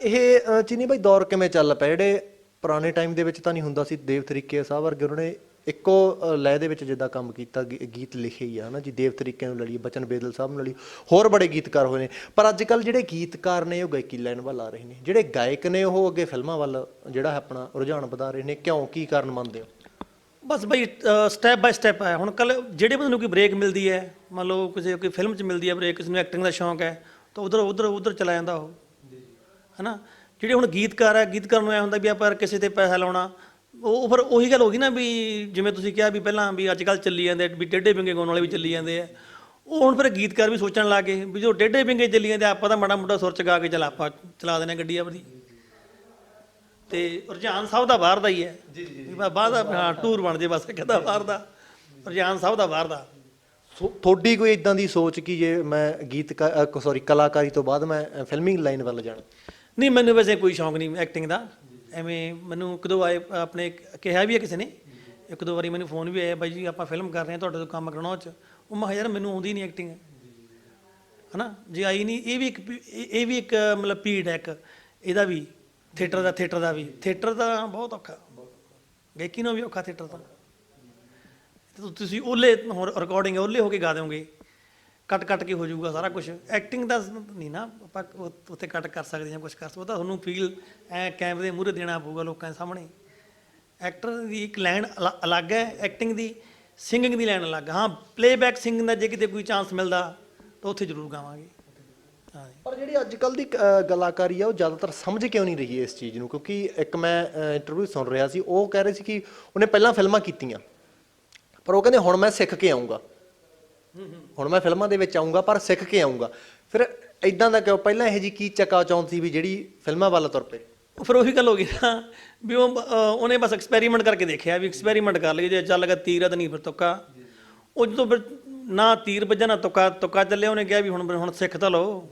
ਇਹ ਅ, ਚੀਨੀ ਬਾਈ ਦੌਰ ਕਿਵੇਂ ਚੱਲ ਪਿਆ? ਜਿਹੜੇ ਪੁਰਾਣੇ ਟਾਈਮ ਦੇ ਵਿੱਚ ਤਾਂ ਨਹੀਂ ਹੁੰਦਾ ਸੀ ਦੇਵ ਤਰੀਕੇ ਸਾਹਿਬ ਵਰਗੇ ਉਹਨਾਂ ਨੇ ਇੱਕੋ ਅ, ਲੈਅ ਦੇ ਵਿੱਚ ਜਿੱਦਾਂ ਕੰਮ ਕੀਤਾ ਗੀ- ਗੀਤ ਲਿਖੇ ਹੀ ਆ ਹਨਾ ਜੀ ਦੇਵ ਤਰੀਕੇ ਨੂੰ ਲੜੀ ਬਚਨ ਬੇਦਲ ਸਾਹਿਬ ਨੂੰ ਲੜੀ ਹੋਰ ਬੜੇ ਗੀਤਕਾਰ ਹੋਏ ਨੇ। ਪਰ ਅੱਜ ਕੱਲ ਜਿਹੜੇ ਗੀਤਕਾਰ ਨੇ ਉਹ ਗਾਇਕੀ ਲਾਈਨ ਵੱਲ ਆ ਰਹੇ ਨੇ। ਜਿਹੜੇ ਗਾਇਕ ਨੇ ਉਹ ਅੱਗੇ ਫਿਲਮਾਂ ਵੱਲ ਜਿਹੜਾ ਹੈ ਆਪਣਾ ਰੁਝਾਨ ਵਧਾ ਰਹੇ ਨੇ ਕਿਉਂ ਕੀ ਕਾਰਨ ਮੰਨਦੇ ਹੋ? ਬਸ ਬਈ ਸਟੈਪ ਬਾਈ ਸਟੈਪ ਹੈ। ਹੁਣ ਕੱਲ ਜਿਹੜੇ ਬੰਦੇ ਨੂੰ ਕੋਈ ਬ੍ਰੇਕ ਮਿਲਦੀ ਹੈ ਮੰਨ ਲਓ ਕਿਸੇ ਕੋਈ ਫਿਲਮ 'ਚ ਮਿਲਦੀ ਹੈ ਬ੍ਰੇਕ ਕਿਸੇ ਨੂੰ ਐਕਟਿੰਗ ਦਾ ਸ਼ੌਂਕ ਹੈ ਤਾਂ ਉਧਰ ਉਧਰ ਉਧਰ ਚਲਾ ਜਾਂਦਾ ਉਹ। ਹੈਨਾ? ਜਿਹੜੇ ਹੁਣ ਗੀਤਕਾਰ ਹੈ ਗੀਤਕਾਰ ਨੂੰ ਐ ਹੁੰਦਾ ਵੀ ਆਪਾਂ ਕਿਸੇ ਤੇ ਪੈਸਾ ਲਾਉਣਾ। ਉਹ ਫਿਰ ਉਹੀ ਗੱਲ ਹੋ ਗਈ ਨਾ ਵੀ ਜਿਵੇਂ ਤੁਸੀਂ ਕਿਹਾ ਵੀ ਪਹਿਲਾਂ ਵੀ ਅੱਜ ਕੱਲ ਚੱਲੀ ਜਾਂਦੇ ਵੀ ਟੇਢੇ ਬਿੰਗੇ ਗਾਉਣ ਵਾਲੇ ਵੀ ਚੱਲੀ ਜਾਂਦੇ ਆ। ਉਹ ਹੁਣ ਫਿਰ ਗੀਤਕਾਰ ਵੀ ਸੋਚਣ ਲੱਗ ਗਏ ਵੀ ਜੋ ਟੇਢੇ ਬਿੰਗੇ ਚੱਲੀ ਜਾਂਦੇ ਆਪਾਂ ਤਾਂ ਮਾੜਾ ਮੋਟਾ ਸੁਰ ਚ ਗਾ ਕੇ ਚਲ ਆਪਾਂ ਚਲਾ ਦੇਣਾ ਗੱਡੀ ਆਪਣੀ। ਤੇ ਰੁਝਾਨ ਸਭ ਦਾ ਬਾਹਰ ਦਾ ਹੀ ਹੈ। ਜੀ ਜੀ ਬਾਹਰ ਦਾ ਹਾਂ ਟੂਰ ਬਣ ਜੇ ਬਸ ਕਹਿੰਦਾ ਬਾਹਰ ਦਾ। ਰੁਝਾਨ ਸਭ ਦਾ ਬਾਹਰ ਦਾ। ਤੁਹਾਡੀ ਕੋਈ ਇਦਾਂ ਦੀ ਸੋਚ ਕਿ ਜੇ ਮੈਂ ਗੀਤ ਸੌਰੀ ਕਲਾਕਾਰੀ ਤੋਂ ਬਾਅਦ ਮੈਂ ਫਿਲਮਿੰਗ ਲਾਈਨ ਵੱਲ ਜਾਣਾ? ਨਹੀਂ, ਮੈਨੂੰ ਵੈਸੇ ਕੋਈ ਸ਼ੌਂਕ ਨਹੀਂ ਐਕਟਿੰਗ ਦਾ। ਐਵੇਂ ਮੈਨੂੰ ਇੱਕ ਦੋ ਆਏ ਆਪਣੇ ਕਿਹਾ ਵੀ ਹੈ ਕਿਸੇ ਨੇ। ਇੱਕ ਦੋ ਵਾਰੀ ਮੈਨੂੰ ਫੋਨ ਵੀ ਆਇਆ, ਬਾਈ ਜੀ, ਆਪਾਂ ਫਿਲਮ ਕਰ ਰਹੇ ਹਾਂ, ਤੁਹਾਡੇ ਤੋਂ ਕੰਮ ਕਰਾਉਣਾ ਉਹ ਚ। ਉਹ ਮੈਂ ਕਿਹਾ, ਯਾਰ, ਮੈਨੂੰ ਆਉਂਦੀ ਨਹੀਂ ਐਕਟਿੰਗ ਹਨਾ? ਜੇ ਆਈ ਨਹੀਂ, ਇਹ ਵੀ ਇੱਕ ਪੀ- ਇਹ ਵੀ ਇੱਕ, ਮਤਲਬ ਪੀੜ ਹੈ ਇੱਕ। ਇਹਦਾ ਵੀ ਥੀਏਟਰ ਦਾ ਥੀਏਟਰ ਦਾ ਵੀ। ਥੀਏਟਰ ਦਾ ਬਹੁਤ ਔਖਾ। ਗਾਇਕੀ ਨੂੰ ਵੀ ਔਖਾ ਥੀਏਟਰ ਦਾ ਤੁਸੀਂ ਓਲੇ ਹੁਣ ਰਿਕਾਰਡਿੰਗ ਓਲੇ ਹੋ ਕੇ ਗਾ ਦਿਓਗੇ। ਕੱਟ ਕੱਟ ਕੇ ਹੋ ਜਾਊਗਾ ਸਾਰਾ ਕੁਝ ਐਕਟਿੰਗ ਦਾ ਨਹੀਂ ਨਾ ਆਪਾਂ ਉਹ- ਉੱਥੇ ਕੱਟ ਕਰ ਸਕਦੇ ਜਾਂ ਕੁਝ ਕਰ ਸਕਦੇ। ਉਹ ਤਾਂ ਤੁਹਾਨੂੰ ਫੀਲ ਐ ਕੈਮਰੇ ਦੇ ਮੂਹਰੇ ਦੇਣਾ ਪਊਗਾ ਲੋਕਾਂ ਦੇ ਸਾਹਮਣੇ। ਐਕਟਰ ਦੀ ਇੱਕ ਲਾਈਨ ਅਲੱਗ ਹੈ ਐਕਟਿੰਗ ਦੀ ਸਿੰਗਿੰਗ ਦੀ ਲਾਈਨ ਅਲੱਗ। ਹਾਂ ਪਲੇਬੈਕ ਸਿੰਗਿੰਗ ਦਾ ਜੇ ਕਿਤੇ ਕੋਈ ਚਾਂਸ ਮਿਲਦਾ ਤਾਂ ਉੱਥੇ ਜ਼ਰੂਰ ਗਾਵਾਂਗੇ। ਹਾਂ ਜੀ। ਪਰ ਜਿਹੜੀ ਅੱਜ ਕੱਲ ਦੀ ਅ, ਕਲਾਕਾਰੀ ਆ ਉਹ ਜ਼ਿਆਦਾਤਰ ਸਮਝ ਕਿਉਂ ਨਹੀਂ ਰਹੀ ਇਸ ਚੀਜ਼ ਨੂੰ? ਕਿਉਂਕਿ ਇੱਕ ਮੈਂ ਇੰਟਰਵਿਊ ਸੁਣ ਰਿਹਾ ਸੀ ਉਹ ਕਹਿ ਰਹੇ ਸੀ ਕਿ ਉਹਨੇ ਪਹਿਲਾਂ ਫਿਲਮਾਂ ਕੀਤੀਆਂ। ਪਰ ਉਹ ਕਹਿੰਦੇ ਹੁਣ ਮੈਂ ਸਿੱਖ ਕੇ ਆਉਂਗਾ ਹੁਣ ਮੈਂ ਫਿਲਮਾਂ ਦੇ ਵਿੱਚ ਆਉਂਗਾ ਪਰ ਸਿੱਖ ਕੇ ਆਉਂਗਾ ਫਿਰ ਇਦਾਂ ਦਾ ਕਿਉਂ? ਪਹਿਲਾਂ ਇਹ ਜੀ ਕੀ ਚੱਕਾ ਚੌਂਦ ਸੀ ਵੀ ਜਿਹੜੀ ਫਿਲਮਾਂ ਵੱਲ ਤੁਰ ਪਏ? ਫਿਰ ਉਹੀ ਗੱਲ ਹੋ ਗਈ ਨਾ, ਵੀ ਉਹ ਉਹਨੇ ਬਸ ਐਕਸਪੈਰੀਮੈਂਟ ਕਰਕੇ ਦੇਖਿਆ ਵੀ ਐਕਸਪੈਰੀਮੈਂਟ ਕਰ ਲਈ, ਜੇ ਚੱਲ ਗਿਆ ਤੀਰ ਆ ਤਾਂ ਨਹੀਂ ਫਿਰ ਤੁੱਕਾ। ਉਹ ਜਦੋਂ ਫਿਰ ਨਾ ਤੀਰ ਵੱਜਾ ਨਾ ਤੁੱਕਾ ਤੁੱਕਾ ਚੱਲਿਆ, ਉਹਨੇ ਕਿਹਾ ਵੀ ਹੁਣ ਹੁਣ ਸਿੱਖ ਤਾਂ ਲਓ।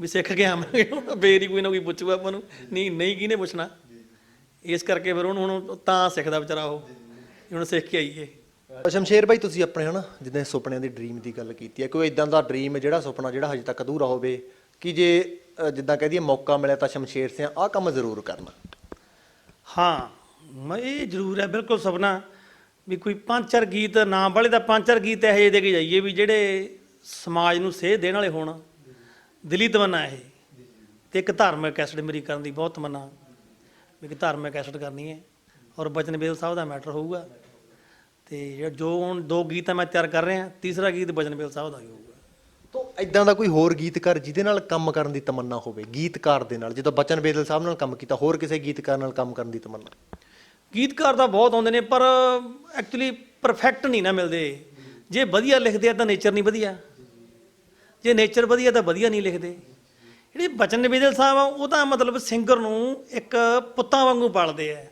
ਵੀ ਸਿੱਖ ਕੇ ਆਵਾਂਗੇ ਹੁਣ ਫੇਰ ਹੀ ਕੋਈ ਨਾ ਕੋਈ ਪੁੱਛੂਗਾ ਆਪਾਂ ਨੂੰ। ਨਹੀਂ ਨਹੀਂ ਕਿਹਨੇ ਪੁੱਛਣਾ? ਇਸ ਕਰਕੇ ਫਿਰ ਉਹਨੂੰ ਹੁਣ ਤਾਂ ਸਿੱਖਦਾ ਵਿਚਾਰਾ ਉਹ, ਵੀ ਹੁਣ ਸਿੱਖ ਕੇ ਆਈਏ। ਸ਼ਮਸ਼ੇਰ ਭਾਈ ਤੁਸੀਂ ਆਪਣੇ, ਹਨਾ, ਜਿੱਦਾਂ ਸੁਪਨਿਆਂ ਦੀ ਡ੍ਰੀਮ ਦੀ ਗੱਲ ਕੀਤੀ ਹੈ ਕੋਈ ਇਦਾਂ ਦਾ ਡ੍ਰੀਮ ਜਿਹੜਾ ਸੁਪਨਾ ਜਿਹੜਾ ਹਜੇ ਤੱਕ ਅਧੂਰਾ ਹੋਵੇ? ਕਿ ਜੇ ਜਿੱਦਾਂ ਕਹਿ ਦਈਏ ਮੌਕਾ ਮਿਲਿਆ ਤਾਂ ਸ਼ਮਸ਼ੇਰ ਸਿੰਘ ਆਹ ਕੰਮ ਜ਼ਰੂਰ ਕਰਨਾ। ਹਾਂ, ਮੈਂ ਇਹ ਜ਼ਰੂਰ ਹੈ, ਬਿਲਕੁਲ ਸੁਪਨਾ, ਵੀ ਕੋਈ ਪੰਚਰ ਗੀਤ, ਨਾਮ ਵਾਲੇ ਦਾ ਪੰਚਰ ਗੀਤ ਇਹੋ ਜਿਹੇ ਦੇ ਕੇ ਜਾਈਏ ਵੀ ਜਿਹੜੇ ਸਮਾਜ ਨੂੰ ਸੇਧ ਦੇਣ ਵਾਲੇ ਹੋਣ। ਦਿਲੀ ਤਮੰਨਾ ਇਹ। ਤੇ ਇੱਕ ਧਾਰਮਿਕ ਕੈਸਟ ਮੇਰੀ ਕਰਨ ਦੀ ਬਹੁਤ ਤਮੰਨਾ। ਵੀ ਇੱਕ ਧਾਰਮਿਕ ਕੈਸਟ ਕਰਨੀ ਹੈ। ਔਰ ਬਚਨ ਬੇਲ ਸਾਹਿਬ ਦਾ ਮੈਟਰ ਹੋਊਗਾ। ਤੇ ਜਿਹੜਾ ਜੋ ਹੁਣ ਦੋ ਗੀਤ ਮੈਂ ਤਿਆਰ ਕਰ ਰਿਹਾ ਤੀਸਰਾ ਗੀਤ ਬਚਨ ਬੇਲ ਸਾਹਿਬ ਦਾ ਹੀ ਹੋਊਗਾ। ਤੋ ਇਦਾਂ ਦਾ ਕੋਈ ਹੋਰ ਗੀਤਕਾਰ ਜਿਹਦੇ ਨਾਲ ਕੰਮ ਕਰਨ ਦੀ ਤਮੰਨਾ ਹੋਵੇ ਗੀਤਕਾਰ ਦੇ ਨਾਲ ਜਦੋਂ ਬਚਨ ਬੇਦਲ ਸਾਹਿਬ ਨਾਲ ਕੰਮ ਕੀਤਾ ਹੋਰ ਕਿਸੇ ਗੀਤਕਾਰ ਨਾਲ ਕੰਮ ਕਰਨ ਦੀ ਤਮੰਨਾ? ਗੀਤਕਾਰ ਤਾਂ ਬਹੁਤ ਆਉਂਦੇ ਨੇ ਪਰ ਐਕਚੁਅਲੀ ਪਰਫੈਕਟ ਨਹੀਂ ਨਾ ਮਿਲਦੇ। ਜੇ ਵਧੀਆ ਲਿਖਦੇ ਆ ਤਾਂ ਨੇਚਰ ਨਹੀਂ ਵਧੀਆ। ਜੇ ਨੇਚਰ ਵਧੀਆ ਤਾਂ ਵਧੀਆ ਨਹੀਂ ਲਿਖਦੇ। ਜਿਹੜੇ ਬਚਨ ਨਿਵੇਦਲ ਸਾਹਿਬ ਆ ਉਹ ਤਾਂ ਮਤਲਬ ਸਿੰਗਰ ਨੂੰ ਇੱਕ ਪੁੱਤਾਂ ਵਾਂਗੂ ਪਾਲਦੇ ਆ।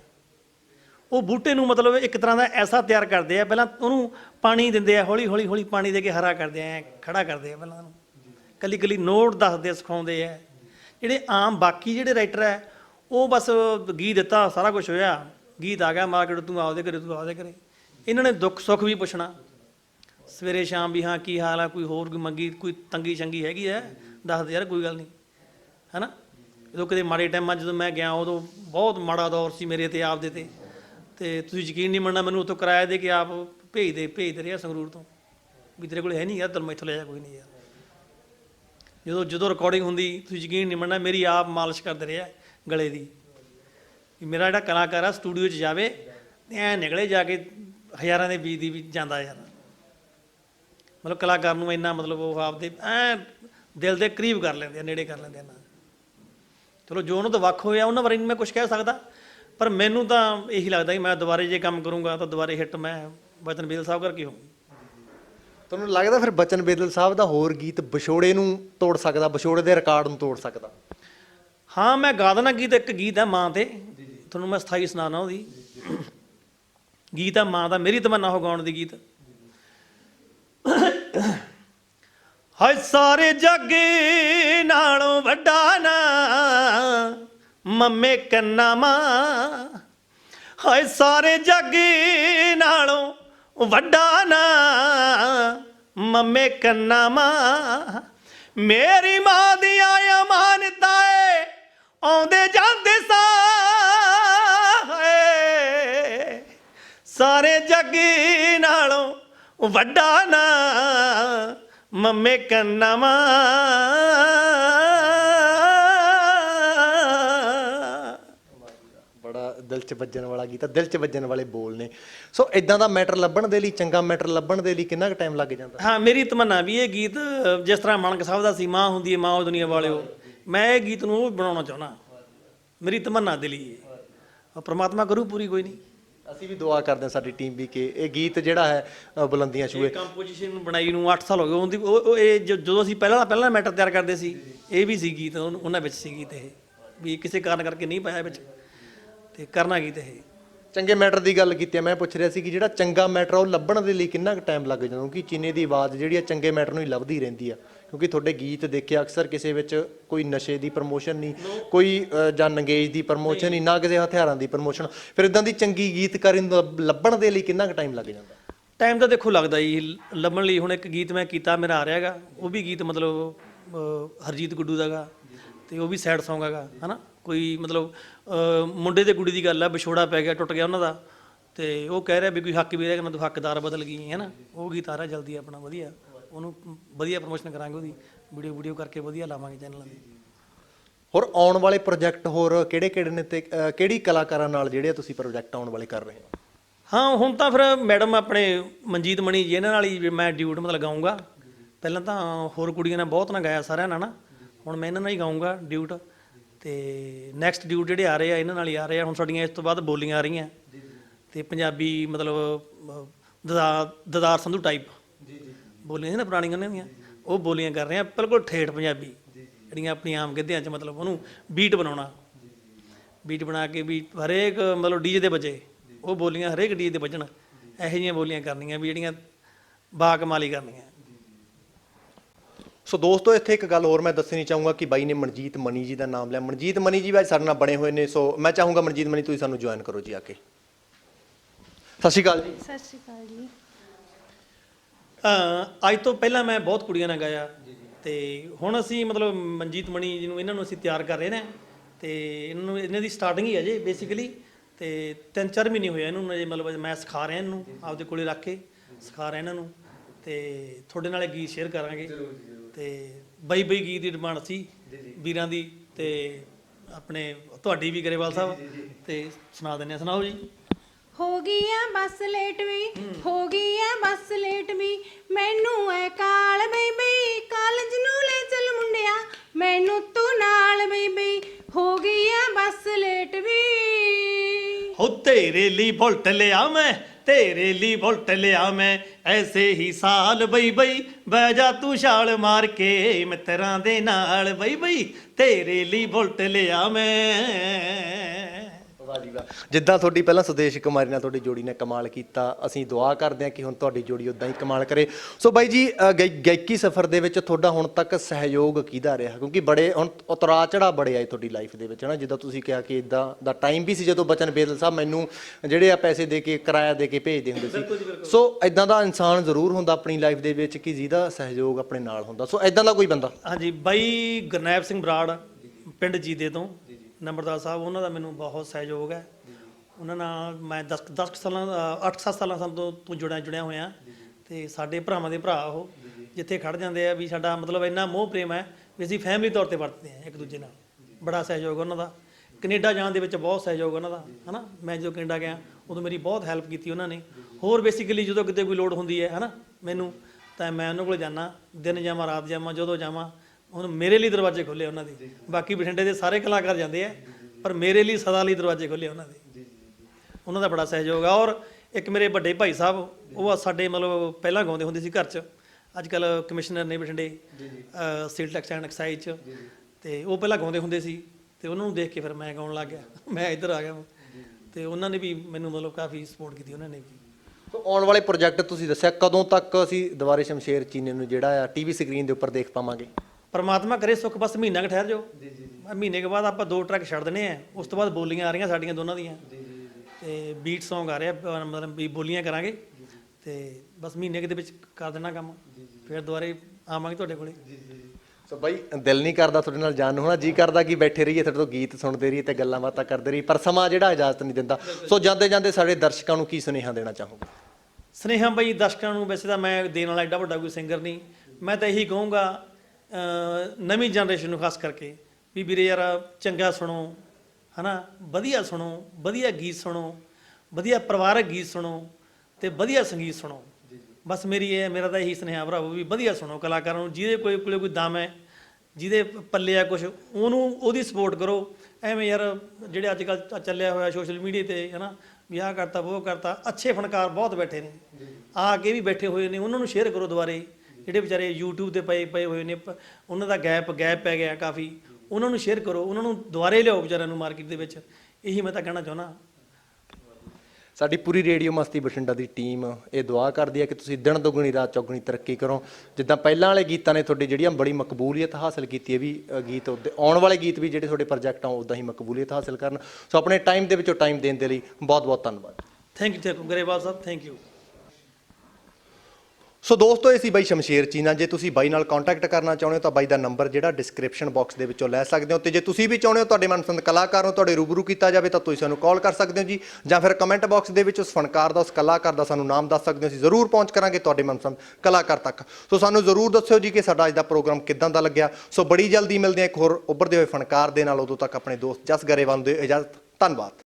ਉਹ ਬੂਟੇ ਨੂੰ ਮਤਲਬ ਇੱਕ ਤਰ੍ਹਾਂ ਦਾ ਐਸਾ ਤਿਆਰ ਕਰਦੇ ਆ, ਪਹਿਲਾਂ ਉਹਨੂੰ ਪਾਣੀ ਦਿੰਦੇ ਆ, ਹੌਲੀ ਹੌਲੀ ਹੌਲੀ ਪਾਣੀ ਦੇ ਕੇ ਹਰਾ ਕਰਦੇ ਆ ਖੜਾ ਕਰਦੇ ਆ ਪਹਿਲਾਂ ਉਹਨੂੰ। ਕੱਲੀ ਕੱਲੀ ਨੋਟ ਦੱਸਦੇ ਸਿਖਾਉਂਦੇ ਆ। ਜਿਹੜੇ ਆਮ ਬਾਕੀ ਜਿਹੜੇ ਰਾਈਟਰ ਹੈ ਉਹ ਬਸ ਗੀਤ ਦਿੱਤਾ, ਸਾਰਾ ਕੁਝ ਹੋਇਆ। ਗੀਤ ਆ ਗਿਆ, ਮਾਰਕੀਟ ਤੂੰ ਆਪਦੇ ਕਰੇ ਤੂੰ ਆਪਦੇ ਕਰੇ ਇਹਨਾਂ ਨੇ ਦੁੱਖ ਸੁੱਖ ਵੀ ਪੁੱਛਣਾ। ਸਵੇਰੇ ਸ਼ਾਮ ਵੀ ਹਾਂ, ਕੀ ਹਾਲ ਆ, ਕੋਈ ਹੋਰ ਕੋਈ ਮੰਗੀ, ਕੋਈ ਤੰਗੀ ਚੰਗੀ ਹੈਗੀ ਹੈ ਦੱਸ ਦੇ ਯਾਰ ਕੋਈ ਗੱਲ ਨਹੀਂ। ਹੈਨਾ? ਜਦੋਂ ਕਦੇ ਮਾੜੇ ਟਾਈਮਾਂ ਜਦੋਂ ਮੈਂ ਗਿਆ, ਉਦੋਂ ਬਹੁਤ ਮਾੜਾ ਦੌਰ ਸੀ ਮੇਰੇ ਤੇ, ਆਪਦੇ ਤੇ। ਤੇ ਤੁਸੀਂ ਯਕੀਨ ਨਹੀਂ ਮੰਨਣਾ ਮੈਨੂੰ ਉੱਥੋਂ ਕਿਰਾਇਆ ਦੇ ਕੇ ਆਪ ਭੇਜ ਭੇਜਦੇ ਭੇਜਦੇ ਰਿਹਾ ਸੰਗਰੂਰ ਤੋਂ। ਵੀ ਤੇਰੇ ਕੋਲ ਹੈ ਨਹੀਂ ਯਾਰ, ਤੈਨੂੰ ਮੈਂ ਇੱਥੋਂ ਲੈ ਜਾ ਕੋਈ ਨਹੀਂ ਯਾਰ। ਜਦੋਂ ਜਦੋਂ ਰਿਕਾਰਡਿੰਗ ਹੁੰਦੀ, ਤੁਸੀਂ ਯਕੀਨ ਨਹੀਂ ਮੰਨਣਾ, ਮੇਰੀ ਆਪ ਮਾਲਿਸ਼ ਕਰਦੇ ਰਿਹਾ ਗਲੇ ਦੀ। ਮੇਰਾ ਜਿਹੜਾ ਕਲਾਕਾਰ ਆ ਸਟੂਡੀਓ 'ਚ ਜਾਵੇ ਤੇ ਐ ਨਿਕਲੇ ਜਾ ਕੇ ਹਜ਼ਾਰਾਂ ਦੇ ਬੀਜ ਦੀ ਵੀ ਜਾਂਦਾ ਯਾਰ। ਮਤਲਬ ਕਲਾਕਾਰ ਨੂੰ ਇੰਨਾ ਮਤਲਬ ਉਹ ਆਪਦੇ, ਐ ਦਿਲ ਦੇ ਕਰੀਬ ਕਰ ਲੈਂਦੇ ਆ, ਨੇੜੇ ਕਰ ਲੈਂਦੇ ਆ ਨਾ। ਚਲੋ, ਜੋ ਉਹਨੂੰ ਤਾਂ ਵੱਖ ਹੋਇਆ, ਉਹਨਾਂ ਬਾਰੇ ਨਹੀਂ ਮੈਂ ਕੁਝ ਕਹਿ ਸਕਦਾ। ਪਰ ਮੈਨੂੰ ਤਾਂ ਇਹੀ ਲੱਗਦਾ ਕਿ ਮੈਂ ਦੁਬਾਰੇ ਜੇ ਕੰਮ ਕਰੂੰਗਾ ਤਾਂ ਦੁਬਾਰੇ ਹਿੱਟ ਮੈਂ ਬਚਨ ਬੇਦਲ ਸਾਹਿਬ ਕਰਕੇ ਹੋਊ। ਤੁਹਾਨੂੰ ਲੱਗਦਾ ਫਿਰ ਬਚਨ ਬੇਦਲ ਸਾਹਿਬ ਦਾ ਹੋਰ ਗੀਤ ਵਿਛੋੜੇ ਨੂੰ ਤੋੜ ਸਕਦਾ ਵਿਛੋੜੇ ਦੇ ਰਿਕਾਰਡ ਨੂੰ ਤੋੜ ਸਕਦਾ? ਹਾਂ ਮੈਂ ਗਾ ਦੇਣਾ ਗੀਤ ਇੱਕ ਗੀਤ ਹੈ ਮਾਂ ਤੇ। ਤੁਹਾਨੂੰ ਮੈਂ ਸਥਾਈ ਸੁਣਾਉਣਾ ਉਹਦੀ। ਗੀਤ ਹੈ ਮਾਂ ਦਾ ਮੇਰੀ ਤਮੰਨਾ ਹੋ ਗਾਉਣ ਦੀ ਗੀਤ। ਹਾਏ ਸਾਰੇ ਜੱਗ ਨਾਲੋਂ ਵੱਡਾ ਨਾ। ਮੰਮੇ ਕੰਨਾ ਮਾਂ। ਹਾਏ ਸਾਰੇ ਜੱਗ ਨਾਲੋਂ ਵੱਡਾ ਨਾ। ਮੰਮੇ ਕੰਨਾ ਮਾਂ, ਮੇਰੀ ਮਾਂ ਦੀਆਂ ਅਮਾਨਤਾਂ ਏ, ਆਉਂਦੇ ਜਾਂਦੇ ਸਾਏ ਸਾਰੇ ਜੱਗ ਨਾਲੋਂ ਵੱਡਾ ਨਾ। ਮੰਮੇ ਕੰਨਾ ਮਾਂ। ਦਿਲ 'ਚ ਵੱਜਣ ਵਾਲਾ ਗੀਤ ਆ ਦਿਲ 'ਚ ਵੱਜਣ ਵਾਲੇ ਬੋਲ ਨੇ। ਸੋ ਇਦਾਂ ਦਾ ਮੈਟਰ ਲੱਭਣ ਦੇ ਲਈ ਚੰਗਾ ਮੈਟਰ ਲੱਭਣ ਦੇ ਲਈ ਕਿੰਨਾ ਕੁ ਟਾਈਮ ਲੱਗ ਜਾਂਦਾ? ਹਾਂ ਮੇਰੀ ਤਮੰਨਾ ਵੀ ਇਹ ਗੀਤ ਜਿਸ ਤਰ੍ਹਾਂ ਮਾਨਕ ਸਾਹਿਬ ਦਾ ਸੀ ਮਾਂ ਹੁੰਦੀ ਹੈ ਮਾਂ ਉਹ ਦੁਨੀਆ ਵਾਲਿਓ। ਮੈਂ ਇਹ ਗੀਤ ਨੂੰ ਬਣਾਉਣਾ ਚਾਹੁੰਦਾ। ਮੇਰੀ ਤਮੰਨਾ ਹੈ ਉਹ ਪ੍ਰਮਾਤਮਾ ਕਰੂ ਪੂਰੀ ਕੋਈ ਨਹੀਂ। ਅਸੀਂ ਵੀ ਦੁਆ ਕਰਦੇ ਹਾਂ ਸਾਡੀ ਟੀਮ ਵੀ ਕਿ ਇਹ ਗੀਤ ਜਿਹੜਾ ਹੈ ਬੁਲੰਦੀਆਂ ਛੂਏ। ਇਹ ਕੰਪੋਜੀਸ਼ਨ ਬਣਾਈ ਨੂੰ 8 ਸਾਲ ਹੋ ਗਏ। ਉਹਦੀ ਉਹ ਇਹ ਜਦੋਂ ਅਸੀਂ ਪਹਿਲਾਂ ਪਹਿਲਾਂ ਮੈਟਰ ਤਿਆਰ ਕਰਦੇ ਸੀ ਇਹ ਵੀ ਸੀ ਗੀਤ ਉਹਨਾਂ ਵਿੱਚ ਸੀ ਗੀਤ ਇਹ। ਵੀ ਕਿਸੇ ਕਾਰਨ ਕਰਕੇ ਨਹੀਂ ਪਾਇਆ ਵਿੱਚ। ਤੇ ਕਰਨਾ ਗੀਤ ਇਹ? ਚੰਗੇ ਮੈਟਰ ਦੀ ਗੱਲ ਕੀਤੀ ਹੈ ਮੈਂ ਪੁੱਛ ਰਿਹਾ ਸੀ ਕਿ ਜਿਹੜਾ ਚੰਗਾ ਮੈਟਰ ਉਹ ਲੱਭਣ ਦੇ ਲਈ ਕਿੰਨਾ ਕੁ ਟਾਈਮ ਲੱਗ ਜਾਂਦਾ? ਕਿਉਂਕਿ ਚੀਨੇ ਦੀ ਆਵਾਜ਼ ਜਿਹੜੀ ਹੈ ਚੰਗੇ ਮੈਟਰ ਨੂੰ ਹੀ ਲੱਭਦੀ ਰਹਿੰਦੀ ਆ। ਕਿਉਂਕਿ ਤੁਹਾਡੇ ਗੀਤ ਦੇਖਿਆ ਅਕਸਰ ਕਿਸੇ ਵਿੱਚ ਕੋਈ ਨਸ਼ੇ ਦੀ ਪ੍ਰਮੋਸ਼ਨ ਨਹੀਂ ਕੋਈ ਅ, ਜਾਂ ਨੰਗੇਜ ਦੀ ਪ੍ਰਮੋਸ਼ਨ ਨਹੀਂ। ਨਾ ਕਿਸੇ ਹਥਿਆਰਾਂ ਦੀ ਪ੍ਰਮੋਸ਼ਨ ਫਿਰ ਇਦਾਂ ਦੀ ਚੰਗੀ ਗੀਤਕਾਰੀ ਨੂੰ ਲੱਭ- ਲੱਭਣ ਦੇ ਲਈ ਕਿੰਨਾ ਕੁ ਟਾਈਮ ਲੱਗ ਜਾਂਦਾ? ਟਾਈਮ ਤਾਂ ਦੇਖੋ ਲੱਗਦਾ ਜੀ ਲ- ਲੱਭਣ ਲਈ। ਹੁਣ ਇੱਕ ਗੀਤ ਮੈਂ ਕੀਤਾ ਮੇਰਾ ਆ ਰਿਹਾਗਾ ਉਹ ਵੀ ਗੀਤ ਮਤਲਬ ਅਹ, ਹਰਜੀਤ ਗੁੱਡੂ ਦਾਗਾ ਤੇ ਉਹ ਵੀ ਸੈਡ Song ਹੈਗਾ ਹਨਾ? ਕੋਈ ਮਤਲਬ ਮੁੰਡੇ ਤੇ ਕੁੜੀ ਦੀ ਗੱਲ ਆ ਵਿਛੋੜਾ ਪੈ ਗਿਆ ਟੁੱਟ ਗਿਆ ਉਹਨਾਂ ਦਾ। ਤੇ ਉਹ ਕਹਿ ਰਿਹਾ ਵੀ ਕੋਈ ਹੱਕ ਵੀ ਰਹਿ ਤੂੰ ਹੱਕਦਾਰ ਬਦਲ ਗਈ ਹੈ ਨਾ ਉਹ ਗੀਤ ਆ ਰਿਹਾ ਜਲਦੀ ਆਪਣਾ ਵਧੀਆ। ਉਹਨੂੰ ਵਧੀਆ ਪ੍ਰਮੋਸ਼ਨ ਕਰਾਂਗੇ ਉਹਦੀ। ਵੀਡੀਓ ਵੀਡੀਓ ਕਰਕੇ ਵਧੀਆ ਲਾਵਾਂਗੇ ਚੈਨਲਾਂ ਤੇ ਹੋਰ ਆਉਣ ਵਾਲੇ ਪ੍ਰੋਜੈਕਟ ਹੋਰ ਕਿਹੜੇ ਕਿਹੜੇ ਨੇ ਤੇ ਅ, ਕਿਹੜੀ ਕਲਾਕਾਰਾਂ ਨਾਲ ਜਿਹੜੇ ਤੁਸੀਂ ਪ੍ਰੋਜੈਕਟ ਆਉਣ ਵਾਲੇ ਕਰ ਰਹੇ ਹੋ? ਹਾਂ ਹੁਣ ਤਾਂ ਫਿਰ ਮੈਡਮ ਆਪਣੇ ਮਨਜੀਤ ਮਣੀ ਜੀ ਇਹਨਾਂ ਨਾਲ ਹੀ ਵੀ ਮੈਂ ਡਿਊਟ ਮਤਲਬ ਗਾਉਂਗਾ ਪਹਿਲਾਂ ਤਾਂ ਹੋਰ ਕੁੜੀਆਂ ਨੇ ਬਹੁਤ ਨਾ ਗਾਇਆ ਸਾਰਿਆਂ ਨਾਲ ਨਾ ਹੁਣ ਮੈਂ ਇਹਨਾਂ ਨਾਲ ਹੀ ਗਾਉਂਗਾ ਡਿਊਟ ਤੇ ਨੈਕਸਟ ਡਿਊਟ ਜਿਹੜੇ ਆ ਰਹੇ ਆ ਇਹਨਾਂ ਨਾਲ ਹੀ ਆ ਰਹੇ ਆ ਹੁਣ ਸਾਡੀਆਂ ਇਸ ਤੋਂ ਬਾਅਦ ਬੋਲੀਆਂ ਆ ਰਹੀਆਂ। ਤੇ ਪੰਜਾਬੀ ਮਤਲਬ ਅਹ, ਦਦਾ ਦਦਾਰ ਸੰਧੂ ਟਾਈਪ ਜੀ ਜੀ। ਬੋਲੀਆਂ ਸੀ ਨਾ ਪੁਰਾਣੀਆਂ ਉਹਨਾਂ ਦੀਆਂ? ਉਹ ਬੋਲੀਆਂ ਕਰ ਰਹੇ ਆ ਬਿਲਕੁਲ ਠੇਠ ਪੰਜਾਬੀ। ਜਿਹੜੀਆਂ ਆਪਣੀ ਆਮ ਗਿੱਧਿਆਂ 'ਚ ਮਤਲਬ ਉਹਨੂੰ ਬੀਟ ਬਣਾਉਣਾ। ਬੀਟ ਬਣਾ ਕੇ ਵੀ ਹਰੇਕ ਮਤਲਬ ਡੀਜੇ ਦੇ ਵੱਜੇ ਉਹ ਬੋਲੀਆਂ ਹਰੇਕ ਡੀਜੇ ਦੇ ਵੱਜਣ। ਇਹੋ ਜਿਹੀਆਂ ਬੋਲੀਆਂ ਕਰਨੀਆਂ ਵੀ ਜਿਹੜੀਆਂ ਬਾ ਕਮਾਲੀ ਕਰਨੀਆਂ। ਸੋ ਦੋਸਤੋ ਇੱਥੇ ਇੱਕ ਗੱਲ ਹੋਰ ਮੈਂ ਦੱਸਣੀ ਚਾਹੂੰਗਾ ਕਿ ਬਾਈ ਨੇ ਮਨਜੀਤ ਮਨੀ ਜੀ ਦਾ ਨਾਮ ਲਿਆ। ਮਨਜੀਤ ਮਨੀ ਜੀ ਵੀ ਅੱਜ ਸਾਡੇ ਨਾਲ ਬਣੇ ਹੋਏ ਨੇ ਸੋ ਮੈਂ ਚਾਹੂੰਗਾ ਮਨਜੀਤ ਮਨੀ ਤੁਸੀਂ ਸਾਨੂੰ ਜੁਆਇਨ ਕਰੋ ਜੀ ਆ ਕੇ। ਸਤਿ ਸ਼੍ਰੀ ਅਕਾਲ ਜੀ। ਸਤਿ ਸ਼੍ਰੀ ਅਕਾਲ ਜੀ। ਅਹ ਅੱਜ ਤੋਂ ਪਹਿਲਾਂ ਮੈਂ ਬਹੁਤ ਕੁੜੀਆਂ ਨਾਲ ਗਾਇਆ ਤੇ ਹੁਣ ਅਸੀਂ ਮਤਲਬ ਮਨਜੀਤ ਮਣੀ ਜੀ ਨੂੰ ਇਹਨਾਂ ਨੂੰ ਅਸੀਂ ਤਿਆਰ ਕਰ ਰਹੇ ਨੇ ਤੇ ਇਹਨਾਂ ਨੂੰ ਇਹਨਾਂ ਦੀ ਸਟਾਰਟਿੰਗ ਹੀ ਹੈ ਜੇ ਬੇਸਿਕਲੀ ਤੇ ਤਿੰਨ ਚਾਰ ਮਹੀਨੇ ਹੋਏ ਆ ਇਹਨੂੰ ਅਜੇ ਮਤਲਬ ਮੈਂ ਸਿਖਾ ਰਿਹਾ ਇਹਨੂੰ ਆਪਦੇ ਕੋਲੇ ਰੱਖ ਕੇ ਸਿਖਾ ਰਿਹਾ ਇਹਨਾਂ ਨੂੰ। ਤੇ ਤੁਹਾਡੇ ਨਾਲ ਇਹ ਗੀਤ ਸ਼ੇਅਰ ਕਰਾਂਗੇ। ਤੇ ਬਈ ਬਈ ਗੀਤ ਦੀ ਡਿਮਾਂਡ ਸੀ ਵੀਰਾਂ ਦੀ ਤੇ ਆਪਣੇ ਤੁਹਾਡੀ ਵੀ ਗਰੇਵਾਲ ਸਾਹਿਬ ਤੇ ਸੁਣਾ ਆ ਸੁਣਾਓ ਜੀ। ਹੋ ਗਈ ਆ ਬੱਸ ਲੇਟ ਵੀ ਹੋ ਗਈ ਆ ਬੱਸ ਲੇਟ ਵੀ ਮੈਨੂੰ ਐ ਕਾਲ ਬਈ ਬਈ ਕਾਲਜ ਨੂੰ ਲੈ ਚੱਲ ਮੁੰਡਿਆ ਮੈਨੂੰ ਤੂੰ ਨਾਲ ਬਈ ਬਈ ਹੋ ਗਈ ਆ ਬੱਸ ਲੇਟ ਵੀ। ਹੋ ਤੇਰੇ ਲਈ ਬੁਲਟ ਲਿਆ ਮੈਂ ਤੇਰੇ ਲਈ ਬੁਲਟ ਲਿਆ ਮੈਂ ਐਸੇ ਹੀ ਸਾਲ ਬਈ ਬਈ, ਬਹਿ ਜਾ ਤੂੰ ਛਾਲ ਮਾਰ ਕੇ ਮਿੱਤਰਾਂ ਦੇ ਨਾਲ ਬਈ ਬਈ, ਤੇਰੇ ਲਈ ਬੁਲਟ ਲਿਆ ਮੈਂ। ਵਾਹ ਜੀ ਵਾਹ ਜਿੱਦਾਂ ਤੁਹਾਡੀ ਪਹਿਲਾਂ ਸੁਦੇਸ਼ ਕੁਮਾਰੀ ਨਾਲ ਤੁਹਾਡੀ ਜੋੜੀ ਨੇ ਕਮਾਲ ਕੀਤਾ ਅਸੀਂ ਦੁਆ ਕਰਦੇ ਹਾਂ ਕਿ ਹੁਣ ਤੁਹਾਡੀ ਜੋੜੀ ਉਦਾਂ ਹੀ ਕਮਾਲ ਕਰੇ। ਸੋ ਬਾਈ ਜੀ ਅ, ਗਾਇ- ਗਾਇਕੀ ਸਫ਼ਰ ਦੇ ਵਿੱਚ ਤੁਹਾਡਾ ਹੁਣ ਤੱਕ ਸਹਿਯੋਗ ਕਿਹਦਾ ਰਿਹਾ? ਕਿਉਂਕਿ ਬੜੇ ਹੁਣ ਉਤਰਾ ਚੜਾ ਬੜੇ ਆਏ ਤੁਹਾਡੀ ਲਾਈਫ ਦੇ ਵਿੱਚ ਹਨਾ? ਜਿੱਦਾਂ ਤੁਸੀਂ ਕਿਹਾ ਕਿ ਇਦਾਂ ਦਾ ਟਾਈਮ ਵੀ ਸੀ ਜਦੋਂ ਬਚਨ ਬੇਦਲ ਸਾਹਿਬ ਮੈਨੂੰ ਜਿਹੜੇ ਆ ਪੈਸੇ ਦੇ ਕੇ ਕਿਰਾਇਆ ਦੇ ਕੇ ਭੇਜਦੇ ਹੁੰਦੇ ਸੀ। ਸੋ ਇਦਾਂ ਦਾ ਇਨਸਾਨ ਜ਼ਰੂਰ ਹੁੰਦਾ ਆਪਣੀ ਲਾਈਫ ਦੇ ਵਿੱਚ ਕਿ ਜਿਹਦਾ ਸਹਿਯੋਗ ਆਪਣੇ ਨਾਲ ਹੁੰਦਾ। ਸੋ ਇਦਾਂ ਦਾ ਕੋਈ ਬੰਦਾ? ਹਾਂਜੀ ਬਾਈ ਗੁਰਨੈਬ ਸਿੰਘ ਬਰਾੜ ਪਿੰਡ ਜੀਦੇ ਤੋਂ। ਨੰਬਰਦਾਰ ਸਾਹਿਬ, ਉਹਨਾਂ ਦਾ ਮੈਨੂੰ ਬਹੁਤ ਸਹਿਯੋਗ ਹੈ। ਉਹਨਾਂ ਨਾਲ ਮੈਂ 10 10 ਸਾਲਾਂ 8-7 ਸਾਲਾਂ ਸਾਲ ਤੋਂ ਤੋਂ ਜੁੜਿਆ ਜੁੜਿਆ ਹੋਇਆ। ਤੇ ਸਾਡੇ ਭਰਾਵਾਂ ਦੇ ਭਰਾ ਉਹ, ਜਿੱਥੇ ਖੜ ਜਾਂਦੇ ਆ ਵੀ ਸਾਡਾ ਮਤਲਬ ਇੰਨਾ ਮੋਹ ਪ੍ਰੇਮ ਹੈ ਵੀ ਅਸੀਂ ਫੈਮਿਲੀ ਤੌਰ ਤੇ ਵਰਤਦੇ ਆ ਇੱਕ ਦੂਜੇ ਨਾਲ। ਬੜਾ ਸਹਿਯੋਗ ਉਹਨਾਂ ਦਾ। ਕੈਨੇਡਾ ਜਾਣ ਦੇ ਵਿੱਚ ਬਹੁਤ ਸਹਿਯੋਗ ਉਹਨਾਂ ਦਾ, ਹਨਾ? ਮੈਂ ਜਦੋਂ ਕੈਨੇਡਾ ਗਿਆ, ਉਦੋਂ ਮੇਰੀ ਬਹੁਤ ਹੈਲਪ ਕੀਤੀ ਉਹਨਾਂ ਨੇ। ਹੋਰ ਬੇਸਿਕਲੀ ਜਦੋਂ ਕਿਤੇ ਕੋਈ ਲੋੜ ਹੁੰਦੀ ਹੈ, ਹਨਾ? ਮੈਨੂੰ, ਤਾਂ ਮੈਂ ਉਹਨਾਂ ਕੋਲ ਜਾਣਾ ਦਿਨ ਜਾਵਾਂ, ਰਾਤ ਜਾਵਾਂ, ਜਦੋਂ ਜਾਵਾਂ। ਹੁਣ ਮੇਰੇ ਲਈ ਦਰਵਾਜ਼ੇ ਖੁੱਲੇ ਉਹਨਾਂ ਦੇ। ਬਾਕੀ ਬਠਿੰਡੇ ਦੇ ਸਾਰੇ ਕਲਾਕਾਰ ਜਾਂਦੇ ਆ ਪਰ ਮੇਰੇ ਲਈ ਸਦਾ ਲਈ ਦਰਵਾਜ਼ੇ ਖੁੱਲੇ ਉਹਨਾਂ ਦੇ। ਉਹਨਾਂ ਦਾ ਬੜਾ ਸਹਿਯੋਗ ਆ। ਔਰ ਇੱਕ ਮੇਰੇ ਵੱਡੇ ਭਾਈ ਸਾਹਿਬ ਉਹ ਸਾਡੇ ਮਤਲਬ ਪਹਿਲਾਂ ਗਾਉਂਦੇ ਹੁੰਦੇ ਸੀ ਘਰ 'ਚ। ਅੱਜ ਕੱਲ ਕਮਿਸ਼ਨਰ ਨੇ ਬਠਿੰਡੇ ਸਟੇਟ ਟੈਕਸ ਐਂਡ ਐਕਸਾਈਜ਼ 'ਚ। ਤੇ ਉਹ ਪਹਿਲਾਂ ਗਾਉਂਦੇ ਹੁੰਦੇ ਸੀ। ਤੇ ਉਹਨਾਂ ਨੂੰ ਦੇਖ ਕੇ ਫਿਰ ਮੈਂ ਗਾਉਣ ਲੱਗ ਗਿਆ। ਮੈਂ ਇੱਧਰ ਆ ਗਿਆ ਤੇ ਉਹਨਾਂ ਨੇ ਵੀ ਮੈਨੂੰ ਮਤਲਬ ਕਾਫੀ ਸਪੋਰਟ ਕੀਤੀ ਉਹਨਾਂ ਨੇ ਵੀ। ਸੋ ਆਉਣ ਵਾਲੇ ਪ੍ਰੋਜੈਕਟ ਤੁਸੀਂ ਦੱਸਿਆ ਕਦੋਂ ਤੱਕ ਅਸੀਂ ਦੁਬਾਰੇ ਸ਼ਮਸ਼ੇਰ ਚੀਨੇ ਨੂੰ ਜਿਹੜਾ ਆ ਟੀਵੀ ਸਕਰੀਨ ਦੇ ਉੱਪਰ ਦੇਖ ਪਾਵਾਂਗੇ? ਪਰਮਾਤਮਾ ਕਰੇ ਸੁੱਖ ਬਸ ਮਹੀਨਾ ਕੁ ਠਹਿਰ ਜਾਓ। ਜੀ ਜੀ ਮਹੀਨੇ ਕੇ ਬਾਅਦ ਆਪਾਂ ਦੋ ਟਰੈਕ ਛੱਡ ਦਿੰਨੇ ਆ ਉਸ ਤੋਂ ਬਾਅਦ ਬੋਲੀਆਂ ਆ ਰਹੀਆਂ ਸਾਡੀਆਂ ਦੋਨਾਂ ਦੀਆਂ। ਜੀ ਜੀ ਤੇ ਬੀਟ Song ਆ ਰਿਹਾ ਮਤਲਬ ਵੀ ਬੋਲੀਆਂ ਕਰਾਂਗੇ। ਤੇ ਬਸ ਮਹੀਨੇ ਕੁ ਦੇ ਵਿੱਚ ਕਰ ਦੇਣਾ ਕੰਮ। ਫਿਰ ਦੁਬਾਰੇ ਆਵਾਂਗੇ ਤੁਹਾਡੇ ਕੋਲੇ। ਸੋ ਬਾਈ ਦਿਲ ਨਹੀਂ ਕਰਦਾ ਤੁਹਾਡੇ ਨਾਲ ਜਾਣ ਨੂੰ ਹੋਣਾ। ਜੀ ਕਰਦਾ ਕਿ ਬੈਠੇ ਰਹੀਏ ਤੁਹਾਡੇ ਤੋਂ ਗੀਤ ਸੁਣਦੇ ਰਹੀਏ ਤੇ ਗੱਲਾਂ ਬਾਤਾਂ ਕਰਦੇ ਰਹੀਏ। ਪਰ ਸਮਾਂ ਜਿਹੜਾ ਇਜਾਜ਼ਤ ਨਹੀਂ ਦਿੰਦਾ। ਸੋ ਜਾਂਦੇ ਜਾਂਦੇ ਸਾਡੇ ਦਰਸ਼ਕਾਂ ਨੂੰ ਕੀ ਸੁਨੇਹਾ ਦੇਣਾ ਚਾਹੋਗੇ? ਸਨੇਹਾ ਬਈ ਦਰਸ਼ਕਾਂ ਨੂੰ ਵੈਸੇ ਤਾਂ ਮੈਂ ਦੇਣ ਵਾਲਾ ਐਡਾ ਵੱਡਾ ਕੋਈ ਸਿੰਗਰ ਨਹੀਂ। ਮੈਂ ਤਾਂ ਇਹੀ ਕਹੂੰਗਾ ਨਵੀਂ ਜਨਰੇਸ਼ਨ ਨੂੰ ਖਾਸ ਕਰਕੇ ਵੀ ਵੀਰੇ ਯਾਰ ਚੰਗਾ ਸੁਣੋ ਹਨਾ? ਵਧੀਆ ਸੁਣੋ ਵਧੀਆ ਗੀਤ ਸੁਣੋ ਵਧੀਆ ਪਰਿਵਾਰਕ ਗੀਤ ਸੁਣੋ ਤੇ ਵਧੀਆ ਸੰਗੀਤ ਸੁਣੋ। ਬਸ ਮੇਰੀ ਇਹ ਮੇਰਾ ਤਾਂ ਇਹੀ ਸੁਨੇਹਾ ਭਰਾਵੋ ਵੀ ਵਧੀਆ ਸੁਣੋ ਕਲਾਕਾਰਾਂ ਨੂੰ ਜਿਹਦੇ ਕੋਈ ਕੋਲੇ ਕੋਈ ਦਮ ਹੈ ਜਿਹਦੇ ਪੱਲੇ ਆ ਕੁਝ ਉਹਨੂੰ ਉਹਦੀ ਸਪੋਰਟ ਕਰੋ। ਐਵੇਂ ਯਾਰ ਜਿਹੜੇ ਅੱਜ ਕੱਲ ਚੱਲਿਆ ਹੋਇਆ ਸੋਸ਼ਲ ਮੀਡੀਆ ਤੇ ਹਨਾ? ਵੀ ਆਹ ਕਰਤਾ ਉਹ ਕਰਤਾ ਅੱਛੇ ਫਨਕਾਰ ਬਹੁਤ ਬੈਠੇ ਨੇ। ਆ ਕੇ ਵੀ ਬੈਠੇ ਹੋਏ ਨੇ ਉਹਨਾਂ ਨੂੰ ਸ਼ੇਅਰ ਕਰੋ ਦੁਬਾਰੇ। ਜਿਹੜੇ ਵਿਚਾਰੇ YouTube ਤੇ ਪਏ ਪਏ ਹੋਏ ਨੇ ਪ- ਉਹਨਾਂ ਦਾ ਗੈਪ ਗੈਪ ਪੈ ਗਿਆ ਕਾਫੀ। ਉਹਨਾਂ ਨੂੰ ਸ਼ੇਅਰ ਕਰੋ ਉਹਨਾਂ ਨੂੰ ਦੁਬਾਰੇ ਲਿਆਓ ਵਿਚਾਰਿਆਂ ਨੂੰ ਮਾਰਕੀਟ ਦੇ ਵਿੱਚ। ਇਹੀ ਮੈਂ ਤਾਂ ਕਹਿਣਾ ਚਾਹੁੰਦਾ। ਸਾਡੀ ਪੂਰੀ ਰੇਡੀਓ ਮਸਤੀ ਬਠਿੰਡਾ ਦੀ ਟੀਮ ਇਹ ਦੁਆ ਕਰਦੀ ਹੈ ਕਿ ਤੁਸੀਂ ਦਿਨ ਦੁਗਣੀ ਰਾਤ ਚੌਗਣੀ ਤਰੱਕੀ ਕਰੋ। ਜਿੱਦਾਂ ਪਹਿਲਾਂ ਵਾਲੇ ਗੀਤਾਂ ਨੇ ਤੁਹਾਡੀ ਜਿਹੜੀਆਂ ਬੜੀ ਮਕਬੂਲੀਅਤ ਹਾਸਲ ਕੀਤੀ ਹੈ ਵੀ ਅ, ਗੀਤ ਉਹਦੇ ਆਉਣ ਵਾਲੇ ਗੀਤ ਵੀ ਜਿਹੜੇ ਤੁਹਾਡੇ ਪ੍ਰੋਜੈਕਟ ਆ ਉਦਾਂ ਹੀ ਮਕਬੂਲੀਅਤ ਹਾਸਲ ਕਰਨ। ਸੋ ਆਪਣੇ ਟਾਈਮ ਦੇ ਵਿੱਚੋਂ ਟਾਈਮ ਦੇਣ ਦੇ ਲਈ ਬਹੁਤ ਬਹੁਤ ਧੰਨਵਾਦ। Thank you thank you Grewal sahib thank you so ਦੋਸਤੋ, ਇਹ ਸੀ ਬਾਈ ਸ਼ਮਸ਼ੇਰ ਚੀਨਾ। ਜੇ ਤੁਸੀਂ ਬਾਈ ਨਾਲ ਕੰਟੈਕਟ ਕਰਨਾ ਚਾਹੁੰਦੇ ਹੋ, ਤਾਂ ਬਾਈ ਦਾ ਨੰਬਰ ਜਿਹੜਾ ਡਿਸਕ੍ਰਿਪਸ਼ਨ ਬਾਕਸ ਦੇ ਵਿੱਚੋਂ ਲੈ ਸਕਦੇ ਹੋ। ਤੇ ਜੇ ਤੁਸੀਂ ਵੀ ਚਾਹੁੰਦੇ ਹੋ ਤੁਹਾਡੇ ਮਨਪਸੰਦ ਕਲਾਕਾਰ ਨੂੰ ਤੁਹਾਡੇ ਰੂਬਰੂ ਕੀਤਾ ਜਾਵੇ, ਤਾਂ ਤੁਸੀਂ ਸਾਨੂੰ ਕਾਲ ਕਰ ਸਕਦੇ ਹੋ ਜੀ। ਜਾਂ ਫਿਰ ਕਮੈਂਟ ਬਾਕਸ ਦੇ ਵਿੱਚ ਉਸ ਫਨਕਾਰ ਦਾ, ਉਸ ਕਲਾਕਾਰ ਦਾ ਸਾਨੂੰ ਨਾਮ ਦੱਸ ਸਕਦੇ ਹੋ। ਅਸੀਂ ਜ਼ਰੂਰ ਪਹੁੰਚ ਕਰਾਂਗੇ ਤੁਹਾਡੇ ਮਨਪਸੰਦ ਕਲਾਕਾਰ ਤੱਕ। ਸੋ ਸਾਨੂੰ ਜ਼ਰੂਰ ਦੱਸਿਓ ਜੀ ਕਿ ਸਾਡਾ ਅੱਜ ਦਾ ਪ੍ਰੋਗਰਾਮ ਕਿੱਦਾਂ ਦਾ ਲੱਗਿਆ। ਸੋ ਬੜੀ ਜਲਦੀ ਮਿਲਦੇ ਹਾਂ ਇੱਕ ਹੋਰ ਉੱਭਰਦੇ ਹੋਏ ਫਨਕਾਰ ਦੇ ਨਾਲ। ਉਦੋਂ ਤੱਕ ਆਪਣੇ ਦੋਸਤ ਜਸ ਗਰੇਵਾਲ ਨੂੰ ਦਿਓ ਇਜਾਜ਼ਤ ਧੰਨਵਾਦ।